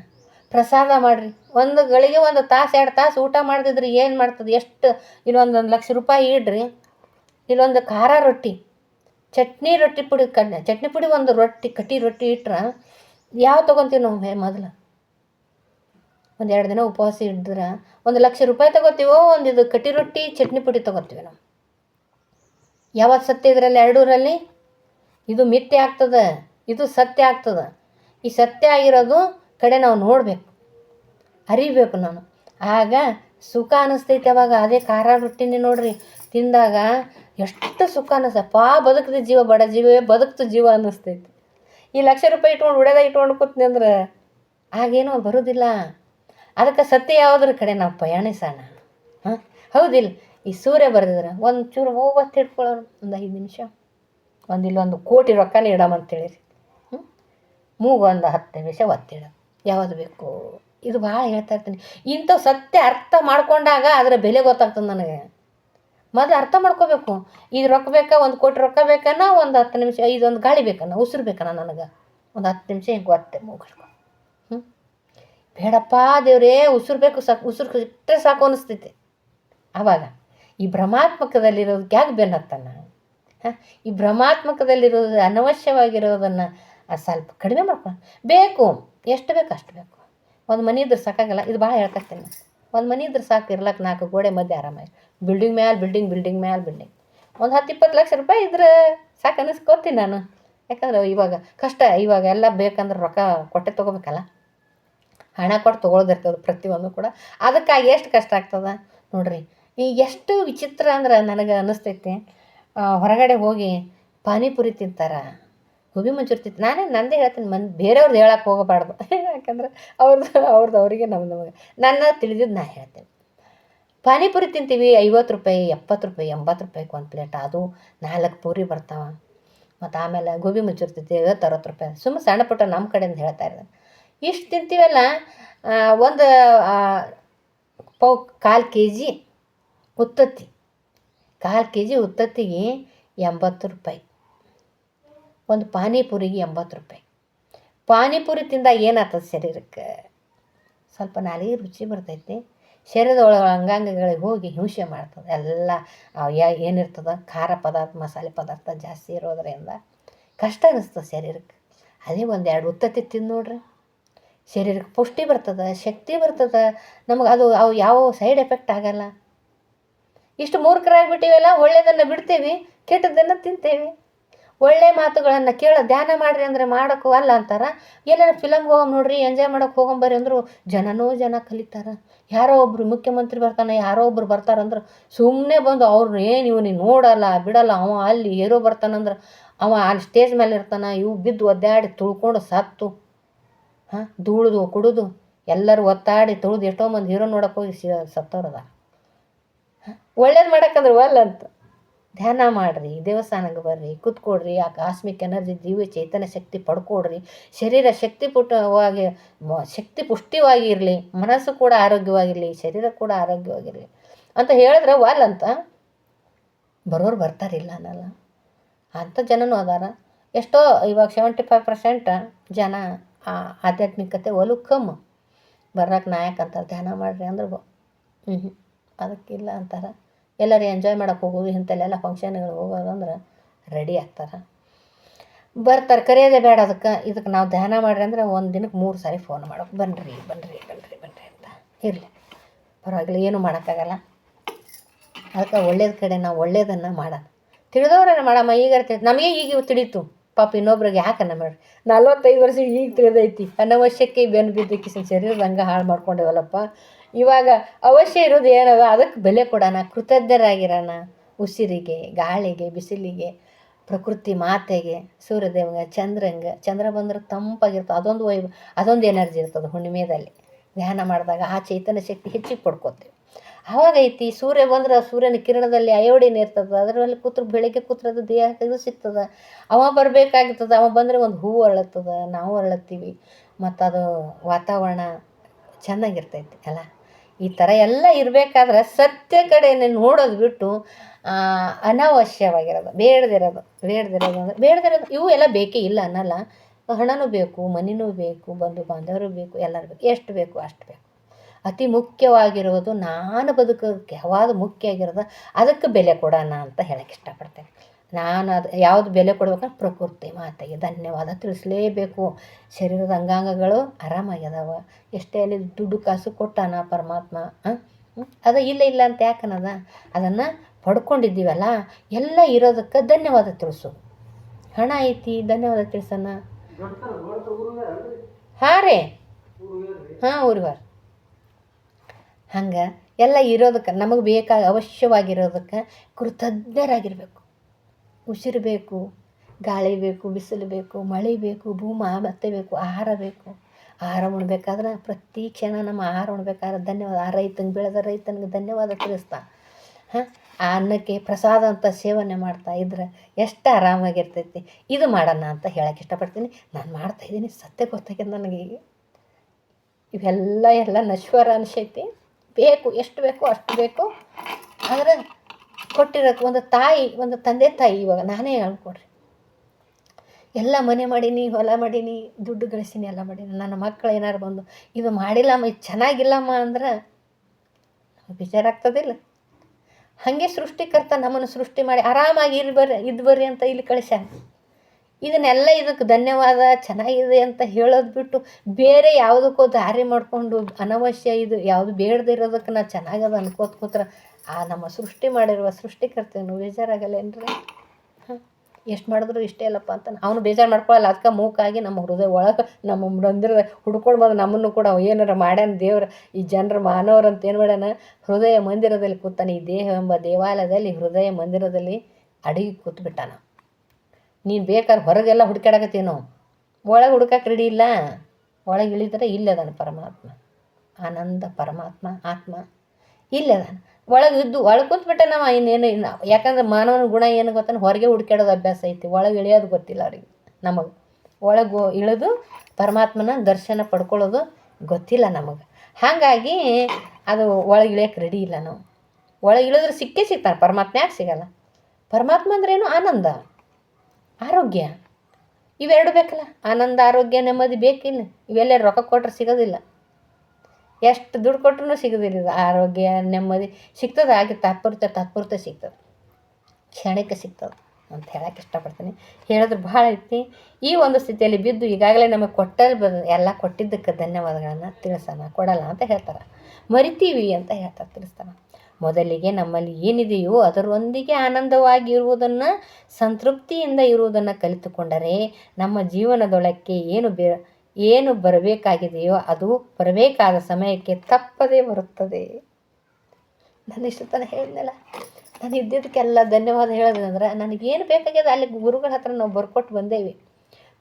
ಪ್ರಸಾದ ಮಾಡಿರಿ. ಒಂದು ಗಳಿಗೆ ಒಂದು ತಾಸು, ಎರಡು ತಾಸು ಊಟ ಮಾಡ್ತಿದ್ರಿ ಏನು ಮಾಡ್ತದೆ? ಎಷ್ಟು? ಇಲ್ಲೊಂದು ಒಂದು ಲಕ್ಷ ರೂಪಾಯಿ ಇಡ್ರಿ. ಇಲ್ಲೊಂದು ಖಾರ ರೊಟ್ಟಿ. ಚಟ್ನಿ ರೊಟ್ಟಿ ಪುಡಿ ಕಣ್ಣೆ ಚಟ್ನಿ ಪುಡಿ ಒಂದು ರೊಟ್ಟಿ ಕಟ್ಟಿ ರೊಟ್ಟಿ ಇಟ್ರೆ ಯಾವ ತೊಗೊತೀವಿ ನಾವು ಮೊದಲು? ಒಂದು ಎರಡು ದಿನ ಉಪವಾಸ ಇದ್ರೆ ಒಂದು ಲಕ್ಷ ರೂಪಾಯಿ ತೊಗೋತೀವೋ, ಒಂದು ಇದು ಕಟ್ಟಿ ರೊಟ್ಟಿ, ಚಟ್ನಿ ಪುಡಿ ತೊಗೋತೀವಿ ನಾವು. ಯಾವತ್ತು ಸತ್ಯ ಇದರಲ್ಲಿ, ಎರಡೂರಲ್ಲಿ? ಇದು ಮಿಥ್ಯೆ ಆಗ್ತದೆ, ಇದು ಸತ್ಯ ಆಗ್ತದೆ. ಈ ಸತ್ಯ ಆಗಿರೋದು ಕಡೆ ನಾವು ನೋಡಬೇಕು, ಅರಿಬೇಕು ನಾನು. ಆಗ ಸುಖ ಅನ್ನಿಸ್ತೈತೆ ಅವಾಗ, ಅದೇ ಖಾರ ರೊಟ್ಟಿನೇ ನೋಡ್ರಿ. ತಿಂದಾಗ ಎಷ್ಟು ಸುಖ ಅನ್ನಿಸ್ತಪ್ಪ ಬದುಕಿದ ಜೀವ, ಬಡ ಜೀವವೇ ಬದುಕ್ತು ಜೀವ ಅನ್ನಿಸ್ತೈತಿ ಈ ಲಕ್ಷ ರೂಪಾಯಿ ಇಟ್ಕೊಂಡು ಉಡ್ಯದ ಇಟ್ಕೊಂಡು ಕೂತ್ನಿ ಅಂದ್ರೆ ಆಗೇನೋ ಬರೋದಿಲ್ಲ. ಅದಕ್ಕೆ ಸತ್ಯ ಯಾವುದ್ರ ಕಡೆ ನಾವು ಪಯಣಿಸೋಣ ಹಾಂ? ಹೌದಿಲ್ಲ. ಈ ಸೂರ್ಯ ಬರೆದಿದ್ರೆ ಒಂದು ಚೂರು ಮೂವತ್ತು ಒಂದು ಐದು ನಿಮಿಷ. ಒಂದು ಇಲ್ಲೊಂದು ಕೋಟಿ ರೊಕ್ಕನೇ ಇಡಮಂತೇಳಿರಿ ಹ್ಞೂ ಮೂಗು ಒಂದು ಹತ್ತು ನಿಮಿಷ ಒತ್ತಿಡ. ಯಾವುದು ಬೇಕು? ಇದು ಭಾಳ ಹೇಳ್ತಾ ಇರ್ತೀನಿ. ಇಂಥವು ಸತ್ಯ ಅರ್ಥ ಮಾಡ್ಕೊಂಡಾಗ ಅದರ ಬೆಲೆ ಗೊತ್ತಾಗ್ತದೆ ನನಗೆ. ಮೊದಲು ಅರ್ಥ ಮಾಡ್ಕೋಬೇಕು. ಇದು ರೊಕ್ಕ ಬೇಕಾ, ಒಂದು ಕೋಟಿ ರೊಕ್ಕ ಬೇಕನ್ನ ಒಂದು ಹತ್ತು ನಿಮಿಷ ಇದೊಂದು ಗಾಳಿ ಬೇಕನ್ನ ಉಸಿರು ಬೇಕನ್ನ ನನಗೆ? ಒಂದು ಹತ್ತು ನಿಮಿಷ ಹಿಂಗೆ ಒತ್ತೆ ಮುಗಿಸ್ಕೊ. ಹ್ಞೂ ಬೇಡಪ್ಪ ದೇವ್ರೇ, ಉಸಿರು ಬೇಕು ಸಾಕು, ಉಸಿರು ಇಟ್ಟರೆ ಸಾಕು ಅನ್ನಿಸ್ತೈತೆ ಆವಾಗ, ಈ ಭ್ರಮಾತ್ಮಕದಲ್ಲಿರೋದಕ್ಕೆ ಯಾಕೆ ಬೆನ್ನತ್ತಾನ ಹಾಂ? ಈ ಭ್ರಮಾತ್ಮಕದಲ್ಲಿರೋದು ಅನವಶ್ಯವಾಗಿರೋದನ್ನು ಸ್ವಲ್ಪ ಕಡಿಮೆ ಮಾಡ್ಕೊ. ಬೇಕು, ಎಷ್ಟು ಬೇಕು ಅಷ್ಟು ಬೇಕು. ಒಂದು ಮನೆ ಇದ್ರೆ ಸಾಕಾಗಲ್ಲ, ಇದು ಭಾಳ ಹೇಳ್ತಿರ್ತೀನಿ ಒಂದು ಮನೆ ಇದ್ರೆ ಸಾಕು ಇರ್ಲಕ್ಕೆ ನಾಲ್ಕು ಗೋಡೆ ಮಧ್ಯೆ ಆರಾಮಾಗಿ. ಬಿಲ್ಡಿಂಗ್ ಮ್ಯಾಲೆ ಬಿಲ್ಡಿಂಗ್ ಬಿಲ್ಡಿಂಗ್ ಮ್ಯಾಲೆ ಬಿಲ್ಡಿಂಗ್ ಒಂದು ಹತ್ತು ಇಪ್ಪತ್ತು ಲಕ್ಷ ರೂಪಾಯಿ ಇದ್ರೆ ಸಾಕು ಅನಿಸ್ಕೊತೀನಿ ನಾನು. ಯಾಕಂದ್ರೆ ಇವಾಗ ಕಷ್ಟ, ಇವಾಗ ಎಲ್ಲ ಬೇಕಂದ್ರೆ ರೊಕ್ಕ ಕೊಟ್ಟೆ ತೊಗೋಬೇಕಲ್ಲ. ಹಣ ಕೊಟ್ಟು ತೊಗೊಳೋದಿರ್ತದೆ ಪ್ರತಿಯೊಂದು ಕೂಡ. ಅದಕ್ಕಾಗಿ ಎಷ್ಟು ಕಷ್ಟ ಆಗ್ತದೆ? ನೋಡ್ರಿ, ಈ ಎಷ್ಟು ವಿಚಿತ್ರ ಅಂದ್ರೆ ನನಗೆ ಅನ್ನಿಸ್ತೈತಿ ಹೊರಗಡೆ ಹೋಗಿ ಪಾನಿಪುರಿ ತಿಂತಾರ? ಗೋಬಿ ಮಂಚೂರಿ ನಾನೇ ನಂದೇ ಹೇಳ್ತೀನಿ, ಮನ್ ಬೇರೆಯವ್ರದ್ದು ಹೇಳಕ್ಕೆ ಹೋಗಬಾರ್ದು. <laughs> ಯಾಕಂದ್ರೆ ಅವ್ರದ್ದು ಅವ್ರದ್ದು ಅವರಿಗೆ ನಮ್ಮ ನಮಗೆ. ನನ್ನ ತಿಳಿದಿದ್ದು ನಾ ಹೇಳ್ತೇನೆ. ಪಾನಿಪುರಿ ತಿಂತೀವಿ, ಐವತ್ತು ರೂಪಾಯಿ, ಎಪ್ಪತ್ತು ರೂಪಾಯಿ, ಎಂಬತ್ತು ರೂಪಾಯಿಗೆ ಒಂದು ಪ್ಲೇಟ್. ಅದು ನಾಲ್ಕು ಪೂರಿ ಬರ್ತಾವೆ. ಮತ್ತು ಆಮೇಲೆ ಗೋಬಿ ಮಂಚೂರಿ ತಿಂತೀವಿ, ಐವತ್ತು, ಅರವತ್ತು ರೂಪಾಯಿ. ಸುಮ್ಮನೆ ಸಣ್ಣ ಪುಟ್ಟ ನಮ್ಮ ಕಡೆಯಿಂದ ಹೇಳ್ತಾ ಇರೋದು. ಇಷ್ಟು ತಿಂತೀವಲ್ಲ ಒಂದು ಪೌ ಕಾಲು ಕೆ ಜಿ ಉತ್ತತ್ತಿ. ಕಾಲು ಕೆ ಜಿ ಉತ್ತತ್ತಿಗೆ ಎಂಬತ್ತು ರೂಪಾಯಿ. ಒಂದು ಪಾನಿಪುರಿಗೆ ಎಂಬತ್ತು ರೂಪಾಯಿ. ಪಾನಿಪುರಿ ತಿಂದಾಗ ಏನಾಗ್ತದೆ ಶರೀರಕ್ಕೆ? ಸ್ವಲ್ಪ ನಾಲಿಗೆ ರುಚಿ ಬರ್ತೈತಿ. ಶರೀರದೊಳಗೆ ಅಂಗಾಂಗಗಳಿಗೆ ಹೋಗಿ ಹಿಂಸೆ ಮಾಡ್ತದೆ. ಎಲ್ಲ ಏನಿರ್ತದೆ? ಖಾರ ಪದಾರ್ಥ, ಮಸಾಲೆ ಪದಾರ್ಥ ಜಾಸ್ತಿ ಇರೋದರಿಂದ ಕಷ್ಟ ಅನಿಸ್ತದೆ ಶರೀರಕ್ಕೆ. ಅದೇ ಒಂದು ಎರಡು ಉತ್ತತ್ತಿ ತಿಂದು ನೋಡ್ರಿ. ಶರೀರಕ್ಕೆ ಪುಷ್ಟಿ ಬರ್ತದೆ, ಶಕ್ತಿ ಬರ್ತದೆ. ನಮಗೆ ಅದು ಅವು ಯಾವ ಸೈಡ್ ಎಫೆಕ್ಟ್ ಆಗಲ್ಲ. ಇಷ್ಟು ಮೂರ್ಖರಾಗಿಬಿಟ್ಟಿವೆಲ್ಲ ಒಳ್ಳೆಯದನ್ನು ಬಿಡ್ತೀವಿ, ಕೆಟ್ಟದ್ದನ್ನು ತಿಂತೇವೆ. ಒಳ್ಳೆ ಮಾತುಗಳನ್ನು ಕೇಳ, ಧ್ಯಾನ ಮಾಡ್ರಿ ಅಂದರೆ ಮಾಡೋಕ್ಕೂ ಅಲ್ಲ ಅಂತಾರ. ಎಲ್ಲಾರು ಫಿಲಮ್ಗೆ ಹೋಗಮ್ ನೋಡ್ರಿ ಎಂಜಾಯ್ ಮಾಡೋಕೆ ಹೋಗಂಬರ್ರಿ ಅಂದರು ಜನನೋ ಜನ ಕಲಿತಾರ. ಯಾರೋ ಒಬ್ಬರು ಮುಖ್ಯಮಂತ್ರಿ ಬರ್ತಾನೆ, ಯಾರೋ ಒಬ್ರು ಬರ್ತಾರಂದ್ರೆ ಸುಮ್ಮನೆ ಬಂದು ಅವ್ರು ಏನು ಇವ್ ನೀನು ನೋಡಲ್ಲ, ಬಿಡಲ್ಲ, ಅವ ಅಲ್ಲಿ ಏರೋ ಬರ್ತಾನಂದ್ರೆ ಅವ ಅಲ್ಲಿ ಸ್ಟೇಜ್ ಮೇಲೆ ಇರ್ತಾನೆ, ಇವು ಬಿದ್ದು ಒದ್ದಾಡಿ ತುಳ್ಕೊಂಡು ಸತ್ತು. ಹಾಂ, ಧೂಳುದು, ಕುಡಿದು, ಎಲ್ಲರೂ ಒತ್ತಾಡಿ ತುಳಿದು ಎಷ್ಟೋ ಮಂದಿ ಹೀರೋ ನೋಡೋಕೆ ಹೋಗಿ ಸತ್ತವ್ರದ ಒಳ್ಳೇದು ಮಾಡಕ್ಕಂದ್ರೆ ಒಲ್ಲ ಅಂತ. ಧ್ಯಾನ ಮಾಡಿರಿ, ದೇವಸ್ಥಾನಕ್ಕೆ ಬರ್ರಿ ಕೂತ್ಕೊಡ್ರಿ ಆ ಕಾಸ್ಮಿಕ್ ಎನರ್ಜಿ ದಿವ್ಯ ಚೈತನ್ಯ ಶಕ್ತಿ ಪಡ್ಕೊಡ್ರಿ ಶರೀರ ಶಕ್ತಿ ಪುಟವಾಗಿ ಶಕ್ತಿ ಪುಷ್ಟಿವಾಗಿ ಇರಲಿ ಮನಸ್ಸು ಕೂಡ ಆರೋಗ್ಯವಾಗಿರಲಿ, ಶರೀರ ಕೂಡ ಆರೋಗ್ಯವಾಗಿರಲಿ. ಅಂತ ಹೇಳಿದ್ರೆ ವಾಲ್ ಅಂತ. ಬರೋರು ಬರ್ತಾರಿಲ್ಲ ಅನ್ನಲ್ಲ. ಅಂಥ ಜನನೂ ಅದಾರ. ಎಷ್ಟೋ ಇವಾಗ ಸೆವೆಂಟಿ ಫೈವ್ ಪರ್ಸೆಂಟ್ ಜನ ಆ ಆಧ್ಯಾತ್ಮಿಕತೆ ಒಲು ಕಮ್. ಬರೋಕೆ ನಾಯಕ ಅಂತಾರೆ, ಧ್ಯಾನ ಮಾಡ್ರಿ ಅಂದ್ರೆ ಹ್ಞೂ ಅದಕ್ಕಿಲ್ಲ ಅಂತಾರೆ. ಎಲ್ಲರೂ ಎಂಜಾಯ್ ಮಾಡೋಕೆ ಹೋಗೋದು, ಇಂಥಲ್ಲೆಲ್ಲ ಫಂಕ್ಷನ್ಗಳು ಹೋಗೋದು ಅಂದ್ರೆ ರೆಡಿ ಆಗ್ತಾರೆ ಬರ್ತಾರೆ ಕರೆಯೋದೇ ಬೇಡ ಅದಕ್ಕೆ. ಇದಕ್ಕೆ ನಾವು ಧ್ಯಾನ ಮಾಡ್ರಿ ಅಂದ್ರೆ ಒಂದು ದಿನಕ್ಕೆ ಮೂರು ಸಾರಿ ಫೋನ್ ಮಾಡೋಕೆ ಬನ್ನಿರಿ ಬನ್ನಿರಿ ಬನ್ನಿರಿ ಬನ್ನಿರಿ ಅಂತ. ಇರಲಿ. ಪರವಾಗಿಲ್ಲ, ಏನು ಮಾಡೋಕ್ಕಾಗಲ್ಲ. ಅದಕ್ಕೆ ಒಳ್ಳೇದು ಕಡೆ ನಾವು ಒಳ್ಳೇದನ್ನು ಮಾಡೋಣ. ತಿಳಿದವ್ರನ್ನ ಮಾಡಮ್ಮ, ಈಗ ಇರ್ತೈತೆ ನಮಗೆ ಈಗ ತಿಳಿತು. ಪಾಪ ಇನ್ನೊಬ್ರಿಗೆ ಯಾಕೆ ಮಾಡ್ರಿ? ನಲ್ವತ್ತೈದು ವರ್ಷ ಈಗ ತಿಳಿದೈತಿ. ಅನವಶ್ಯಕ್ಕೆ ಬೆನ್ನು ಬಿದ್ದಕ್ಕೆ ಕಿಸಿನ ಶರೀರದ ಹಂಗೆ ಹಾಳು ಮಾಡ್ಕೊಂಡೇವಲ್ಲಪ್ಪ. ಇವಾಗ ಅವಶ್ಯ ಇರೋದು ಏನದ? ಅದಕ್ಕೆ ಬೆಲೆ ಕೊಡೋಣ, ಕೃತಜ್ಞರಾಗಿರೋಣ. ಉಸಿರಿಗೆ, ಗಾಳಿಗೆ, ಬಿಸಿಲಿಗೆ, ಪ್ರಕೃತಿ ಮಾತೆಗೆ ಸೂರ್ಯದೇವಂಗ ಚಂದ್ರಂಗ, ಚಂದ್ರ ಬಂದ್ರೆ ತಂಪಾಗಿರ್ತದೆ. ಅದೊಂದು ವೈ ಅದೊಂದು ಎನರ್ಜಿ ಇರ್ತದೆ ಹುಣ್ಣಿಮೆದಲ್ಲಿ. ಧ್ಯಾನ ಮಾಡಿದಾಗ ಆ ಚೈತನ್ಯ ಶಕ್ತಿ ಹೆಚ್ಚಿಗೆ ಪಡ್ಕೋತೀವಿ. ಅವಾಗೈತಿ ಸೂರ್ಯ ಬಂದ್ರೆ ಸೂರ್ಯನ ಕಿರಣದಲ್ಲಿ ಅಯೋಡಿನ ಇರ್ತದೆ. ಅದರಲ್ಲಿ ಕೂತ್ರ ಬೆಳಿಗ್ಗೆ ಕೂತ್ರದ ದೇಹ ಇದು ಸಿಗ್ತದೆ. ಅವ ಬರಬೇಕಾಗ್ತದೆ. ಅವ ಬಂದರೆ ಒಂದು ಹೂವು ಅರಳತ್ತದ, ನಾವು ಅರಳತ್ತೀವಿ. ಮತ್ತು ಅದು ವಾತಾವರಣ ಚೆನ್ನಾಗಿರ್ತೈತಿ, ಅಲ್ಲ? ಈ ಥರ ಎಲ್ಲ ಇರಬೇಕಾದ್ರೆ ಸತ್ಯ ಕಡೆನೇ ನೋಡೋದು ಬಿಟ್ಟು ಅನಾವಶ್ಯವಾಗಿರೋದು, ಬೇಡದಿರೋದು ಬೇಡದಿರೋದು ಅಂದರೆ ಬೇಡದಿರೋದು, ಇವು ಎಲ್ಲ ಬೇಕೇ ಇಲ್ಲ ಅನ್ನಲ್ಲ. ಹಣನೂ ಬೇಕು, ಮನಿನೂ ಬೇಕು, ಬಂಧು ಬಾಂಧವರು ಬೇಕು, ಎಲ್ಲರೂ ಬೇಕು, ಎಷ್ಟು ಬೇಕು ಅಷ್ಟು ಬೇಕು. ಅತಿ ಮುಖ್ಯವಾಗಿರೋದು ನಾನು ಬದುಕೋಕ್ಕೆ ಯಾವಾಗ ಮುಖ್ಯ ಆಗಿರೋದು ಅದಕ್ಕೆ ಬೆಲೆ ಕೊಡೋಣ ಅಂತ ಹೇಳಕ್ಕೆ ಇಷ್ಟಪಡ್ತೇನೆ. ನಾನು ಅದು ಯಾವುದು ಬೆಲೆ ಕೊಡ್ಬೇಕಂದ್ರೆ ಪ್ರಕೃತಿ ಮಾತೆಗೆ ಧನ್ಯವಾದ ತಿಳಿಸ್ಲೇಬೇಕು. ಶರೀರದ ಅಂಗಾಂಗಗಳು ಆರಾಮಾಗ್ಯದವ. ಎಷ್ಟೇ ಅಲ್ಲಿ ದುಡ್ಡು ಕಾಸು ಕೊಟ್ಟಾನ ಪರಮಾತ್ಮ ಅದು ಇಲ್ಲ ಇಲ್ಲ ಅಂತ ಯಾಕನದ ಅದನ್ನು ಪಡ್ಕೊಂಡಿದ್ದೀವಲ್ಲ, ಎಲ್ಲ ಇರೋದಕ್ಕೆ ಧನ್ಯವಾದ ತಿಳಿಸು. ಹಣ ಐತಿ, ಧನ್ಯವಾದ ತಿಳಿಸೋಣ. ಹಾಂ ರೀ. ಹಾಂ ಊರಿವಾರ ಹಂಗೆ ಎಲ್ಲ ಇರೋದಕ್ಕೆ, ನಮಗೆ ಬೇಕಾಗ ಅವಶ್ಯವಾಗಿರೋದಕ್ಕೆ ಕೃತಜ್ಞರಾಗಿರಬೇಕು. ಉಸಿರು ಬೇಕು, ಗಾಳಿ ಬೇಕು, ಬಿಸಿಲು ಬೇಕು, ಮಳೆ ಬೇಕು, ಭೂಮ ಮತ್ತೆ ಬೇಕು, ಆಹಾರ ಬೇಕು. ಆಹಾರ ಉಣ್ಬೇಕಾದ್ರೆ ಪ್ರತಿ ಕ್ಷಣ ನಮ್ಮ ಆಹಾರ ಉಣ್ಬೇಕಾದ್ರೆ ಧನ್ಯವಾದ. ಆ ರೈತಂಗೆ ಬೆಳೆದ ರೈತನಿಗೆ ಧನ್ಯವಾದ ತಿಳಿಸ್ತಾ. ಹಾಂ? ಆ ಅನ್ನಕ್ಕೆ ಪ್ರಸಾದ ಅಂತ ಸೇವನೆ ಮಾಡ್ತಾ ಇದ್ರೆ ಎಷ್ಟು ಆರಾಮಾಗಿರ್ತೈತಿ. ಇದು ಮಾಡೋಣ ಅಂತ ಹೇಳಕ್ಕೆ ಇಷ್ಟಪಡ್ತೀನಿ. ನಾನು ಮಾಡ್ತಾ ಇದ್ದೀನಿ. ಸತ್ಯ ಗೊತ್ತಾಗ್ಯದ ನನಗೆ ಈಗ. ಇವೆಲ್ಲ ಎಲ್ಲ ನಶ್ವರ ಅನಿಸೈತಿ. ಬೇಕು, ಎಷ್ಟು ಬೇಕೋ ಅಷ್ಟು ಬೇಕು. ಆದರೆ ಕೊಟ್ಟಿರೋಕ್ಕೆ ಒಂದು ತಾಯಿ, ಒಂದು ತಂದೆ ತಾಯಿ ಇವಾಗ ನಾನೇ ಹೇಳ್ಕೊಡ್ರಿ. ಎಲ್ಲ ಮನೆ ಮಾಡೀನಿ, ಹೊಲ ಮಾಡೀನಿ, ದುಡ್ಡು ಗಳಿಸೀನಿ, ಎಲ್ಲ ಮಾಡೀನಿ. ನನ್ನ ಮಕ್ಕಳು ಏನಾರು ಬಂದು, ಇದು ಮಾಡಿಲ್ಲಮ್ಮ, ಇದು ಚೆನ್ನಾಗಿಲ್ಲಮ್ಮ ಅಂದ್ರೆ ಬೇಜಾರಾಗ್ತದಿಲ್ಲ ಹಾಗೆ ಸೃಷ್ಟಿಕರ್ತ ನಮ್ಮನ್ನು ಸೃಷ್ಟಿ ಮಾಡಿ ಆರಾಮಾಗಿ ಇರ್ಬರ್ರಿ ಇದು ಬರ್ರಿ ಅಂತ ಇಲ್ಲಿ ಕಳಿಸ್ಯಾನ. ಇದನ್ನೆಲ್ಲ ಇದಕ್ಕೆ ಧನ್ಯವಾದ, ಚೆನ್ನಾಗಿದೆ ಅಂತ ಹೇಳೋದು ಬಿಟ್ಟು ಬೇರೆ ಯಾವುದಕ್ಕೂ ದಾರಿ ಮಾಡಿಕೊಂಡು ಅನವಶ್ಯ ಇದು ಯಾವುದು ಬೇಡದಿರೋದಕ್ಕೆ ನಾ ಚೆನ್ನಾಗದ ಅನ್ಕೋತ ಕೂತ್ರ ಆ, ನಮ್ಮ ಸೃಷ್ಟಿ ಮಾಡಿರುವ ಸೃಷ್ಟಿಕರ್ತನು ಬೇಜಾರಾಗಲ್ಲೇನ್ರಿ ಎಷ್ಟು ಮಾಡಿದ್ರು ಇಷ್ಟೇ ಅಲ್ಲಪ್ಪ ಅಂತ ಅವನು ಬೇಜಾರು ಮಾಡ್ಕೊಳ್ಳಲ್ಲ ಅದಕ್ಕೆ ಮೂಕಾಗಿ ನಮ್ಮ ಹೃದಯ ಒಳಗೆ ನಮ್ಮ ಮಂದಿರದ ಹುಡ್ಕೊಂಡು ಬಂದು ನಮ್ಮನ್ನು ಕೂಡ ಏನಾರ ಮಾಡ್ಯಾನ ದೇವ್ರ, ಈ ಜನರ ಮಾನವರು ಅಂತ ಏನು ಮಾಡ್ಯಾನ? ಹೃದಯ ಮಂದಿರದಲ್ಲಿ ಕೂತಾನೆ. ಈ ದೇಹ ಎಂಬ ದೇವಾಲಯದಲ್ಲಿ ಹೃದಯ ಮಂದಿರದಲ್ಲಿ ಅಡಿಗೆ ಕೂತ್ಬಿಟ್ಟಾನ. ನೀನು ಬೇಕಾದ್ರೆ ಹೊರಗೆಲ್ಲ ಹುಡುಕಾಡಕತ್ತೀವಿ ನಾವು ಒಳಗೆ ಹುಡುಕಕ್ಕೆ ರೆಡಿ ಇಲ್ಲ? ಒಳಗೆ ಇಳಿದ್ರೆ ಇಲ್ಲದಾನ ಪರಮಾತ್ಮ. ಆನಂದ ಪರಮಾತ್ಮ, ಆತ್ಮ. ಇಲ್ಲದಾನ ಒಳಗೆ ಇದ್ದು, ಒಳಗೆ ಕೂತ್ಬಿಟ್ಟ ನಾವು ಇನ್ನೇನು ಇನ್ನು, ಯಾಕಂದ್ರೆ ಮಾನವನ ಗುಣ ಏನು ಗೊತ್ತಾನ? ಹೊರಗೆ ಹುಡುಕಾಡೋದು ಅಭ್ಯಾಸ ಐತಿ. ಒಳಗೆ ಇಳಿಯೋದು ಗೊತ್ತಿಲ್ಲ ಅವ್ರಿಗೆ, ನಮಗೆ. ಒಳಗೆ ಇಳಿದು ಪರಮಾತ್ಮನ ದರ್ಶನ ಪಡ್ಕೊಳ್ಳೋದು ಗೊತ್ತಿಲ್ಲ ನಮಗೆ. ಹಾಗಾಗಿ ಅದು ಒಳಗೆ ಇಳಿಯೋಕೆ ರೆಡಿ ಇಲ್ಲ ನಾವು. ಒಳಗೆ ಇಳಿದ್ರೆ ಸಿಕ್ಕೇ ಸಿಗ್ತಾನೆ ಪರಮಾತ್ಮ ಯಾಕೆ ಸಿಗಲ್ಲ? ಪರಮಾತ್ಮ ಅಂದ್ರೇನು ಆನಂದ. ಆರೋಗ್ಯ. ಇವೆರಡು ಬೇಕಲ್ಲ? ಆನಂದ, ಆರೋಗ್ಯ, ನೆಮ್ಮದಿ ಬೇಕಿಲ್ಲ. ಇವೆಲ್ಲ ರೊಕ್ಕ ಕೊಟ್ರೆ ಸಿಗೋದಿಲ್ಲ. ಎಷ್ಟು ದುಡ್ಡು ಕೊಟ್ರೂ ಸಿಗೋದಿಲ್ಲ ಇದು. ಆರೋಗ್ಯ, ನೆಮ್ಮದಿ ಸಿಗ್ತದೆ ಹಾಗೆ ತಾತ್ಪೂರ್ತ ತಾತ್ಪೂರ್ತ ಸಿಗ್ತದೆ. ಕ್ಷಣಕ್ಕೆ ಸಿಗ್ತದೆ ಅಂತ ಹೇಳಕ್ಕೆ ಇಷ್ಟಪಡ್ತೀನಿ. ಹೇಳಿದ್ರೆ ಭಾಳ ಐತಿ ಈ ಒಂದು ಸ್ಥಿತಿಯಲ್ಲಿ ಬಿದ್ದು ಈಗಾಗಲೇ ನಮಗೆ ಕೊಟ್ಟ ಎಲ್ಲ ಕೊಟ್ಟಿದ್ದಕ್ಕೆ ಧನ್ಯವಾದಗಳನ್ನು ತಿಳಿಸೋಣ. ಕೊಡಲ್ಲ ಅಂತ ಹೇಳ್ತಾರೆ. ಮರಿತೀವಿ ಅಂತ ಹೇಳ್ತಾರೆ, ತಿಳಿಸ್ತಾನೆ. ಮೊದಲಿಗೆ ನಮ್ಮಲ್ಲಿ ಏನಿದೆಯೋ ಅದರೊಂದಿಗೆ ಆನಂದವಾಗಿ ಇರುವುದನ್ನು ಸಂತೃಪ್ತಿಯಿಂದ ಇರುವುದನ್ನು ಕಲಿತುಕೊಂಡರೆ ನಮ್ಮ ಜೀವನದೊಳಕ್ಕೆ ಏನು ಬೇ ಏನು ಬರಬೇಕಾಗಿದೆಯೋ ಅದು ಬರಬೇಕಾದ ಸಮಯಕ್ಕೆ ತಪ್ಪದೇ ಬರುತ್ತದೆ. ನಾನು ಇಷ್ಟು ತನಕ ಹೇಳಿದ್ನಲ್ಲ, ನಾನು ಇದ್ದಿದ್ದಕ್ಕೆಲ್ಲ ಧನ್ಯವಾದ ಹೇಳೋದಂದ್ರೆ ನನಗೇನು ಬೇಕಾಗ್ಯದ ಅಲ್ಲಿ ಗುರುಗಳ ಹತ್ರ ನಾವು ಬರ್ಕೊಟ್ಟು ಬಂದೇವಿ.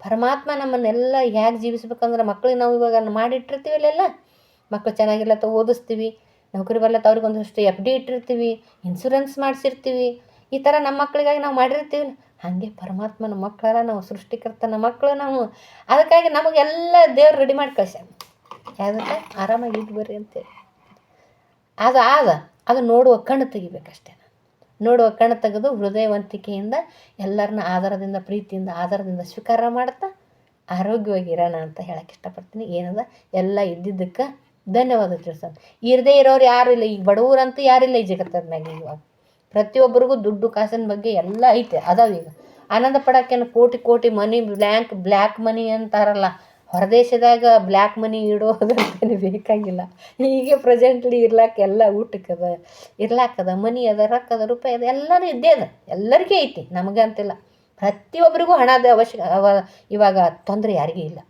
ಪರಮಾತ್ಮ ನಮ್ಮನ್ನೆಲ್ಲ ಹೇಗೆ ಜೀವಿಸ್ಬೇಕಂದ್ರೆ ಮಕ್ಳಿಗೆ ನಾವು ಇವಾಗ ಮಾಡಿಟ್ಟಿರ್ತೀವಿ ಇಲ್ಲೆಲ್ಲ? ಮಕ್ಕಳು ಚೆನ್ನಾಗಿರ್ಲತ್ತ ಓದಿಸ್ತೀವಿ, ನೌಕರಿ ಬರ್ಲತ್ತ ಅವ್ರಿಗೆ ಒಂದಷ್ಟು ಎಫ್ ಡಿ ಇಟ್ಟಿರ್ತೀವಿ ಇನ್ಸೂರೆನ್ಸ್ ಮಾಡಿಸಿರ್ತೀವಿ. ಈ ಥರ ನಮ್ಮ ಮಕ್ಕಳಿಗಾಗಿ ನಾವು ಮಾಡಿರ್ತೀವಿ. ಹಾಗೆ ಪರಮಾತ್ಮನ ಮಕ್ಕಳ ನಾವು ಸೃಷ್ಟಿಕರ್ತನ ಮಕ್ಕಳು ನಾವು. ಅದಕ್ಕಾಗಿ ನಮಗೆಲ್ಲ ದೇವ್ರು ರೆಡಿ ಮಾಡಿ ಕಳ್ಸ್ಯಾನ ಯಾವುದಕ್ಕೆ ಆರಾಮಾಗಿ ಇದ್ದು ಬರ್ರಿ ಅಂತೇಳಿ. ಅದು ಆದ, ಅದು ನೋಡುವ ಕಣ್ಣು ತೆಗಿಬೇಕಷ್ಟೇ ನೋಡುವ ಕಣ್ಣು ತೆಗೆದು ಹೃದಯವಂತಿಕೆಯಿಂದ ಎಲ್ಲರನ್ನ ಆಧಾರದಿಂದ, ಪ್ರೀತಿಯಿಂದ ಆಧಾರದಿಂದ ಸ್ವೀಕಾರ ಮಾಡ್ತಾ ಆರೋಗ್ಯವಾಗಿ ಇರೋಣ ಅಂತ ಹೇಳಕ್ಕೆ ಇಷ್ಟಪಡ್ತೀನಿ. ಏನದ ಎಲ್ಲ ಇದ್ದಿದ್ದಕ್ಕೆ ಧನ್ಯವಾದ ತಿಳಿಸ್ತಾನೆ ಇರದೇ ಇರೋರು ಯಾರು ಇಲ್ಲ ಈಗ ಬಡವರಂತೂ ಯಾರಿಲ್ಲ ಈ ಜಗತ್ತದ್ನಾಗ ಇವಾಗ. ಪ್ರತಿಯೊಬ್ಬರಿಗೂ ದುಡ್ಡು ಕಾಸಿನ ಬಗ್ಗೆ ಎಲ್ಲ ಐತೆ, ಅದಾವ ಈಗ. ಆನಂದ ಪಡೋಕ್ಕೇನು ಕೋಟಿ ಕೋಟಿ ಮನಿ ಬ್ಲ್ಯಾಂಕ್ ಬ್ಲ್ಯಾಕ್ ಮನಿ ಅಂತಾರಲ್ಲ, ಹೊರದೇಶದಾಗ ಬ್ಲ್ಯಾಕ್ ಮನಿ ಇಡೋದಂತೇನು ಬೇಕಾಗಿಲ್ಲ. ಹೀಗೆ ಪ್ರೆಸೆಂಟ್ಲಿ ಇರ್ಲಾಕ ಎಲ್ಲ ಊಟಕ್ಕದ, ಇರ್ಲಾಕದ, ಮನಿ ಅದ ರೊಕ್ಕ ಅದ ರೂಪಾಯಿ ಅದ, ಎಲ್ಲನೂ ಇದ್ದೇ ಅದ. ಎಲ್ಲರಿಗೂ ಐತಿ, ನಮಗಂತಿಲ್ಲ. ಪ್ರತಿಯೊಬ್ಬರಿಗೂ ಹಣದ ಅವಶ್ಯಕ ಇವಾಗ ತೊಂದರೆ ಯಾರಿಗೂ ಇಲ್ಲ.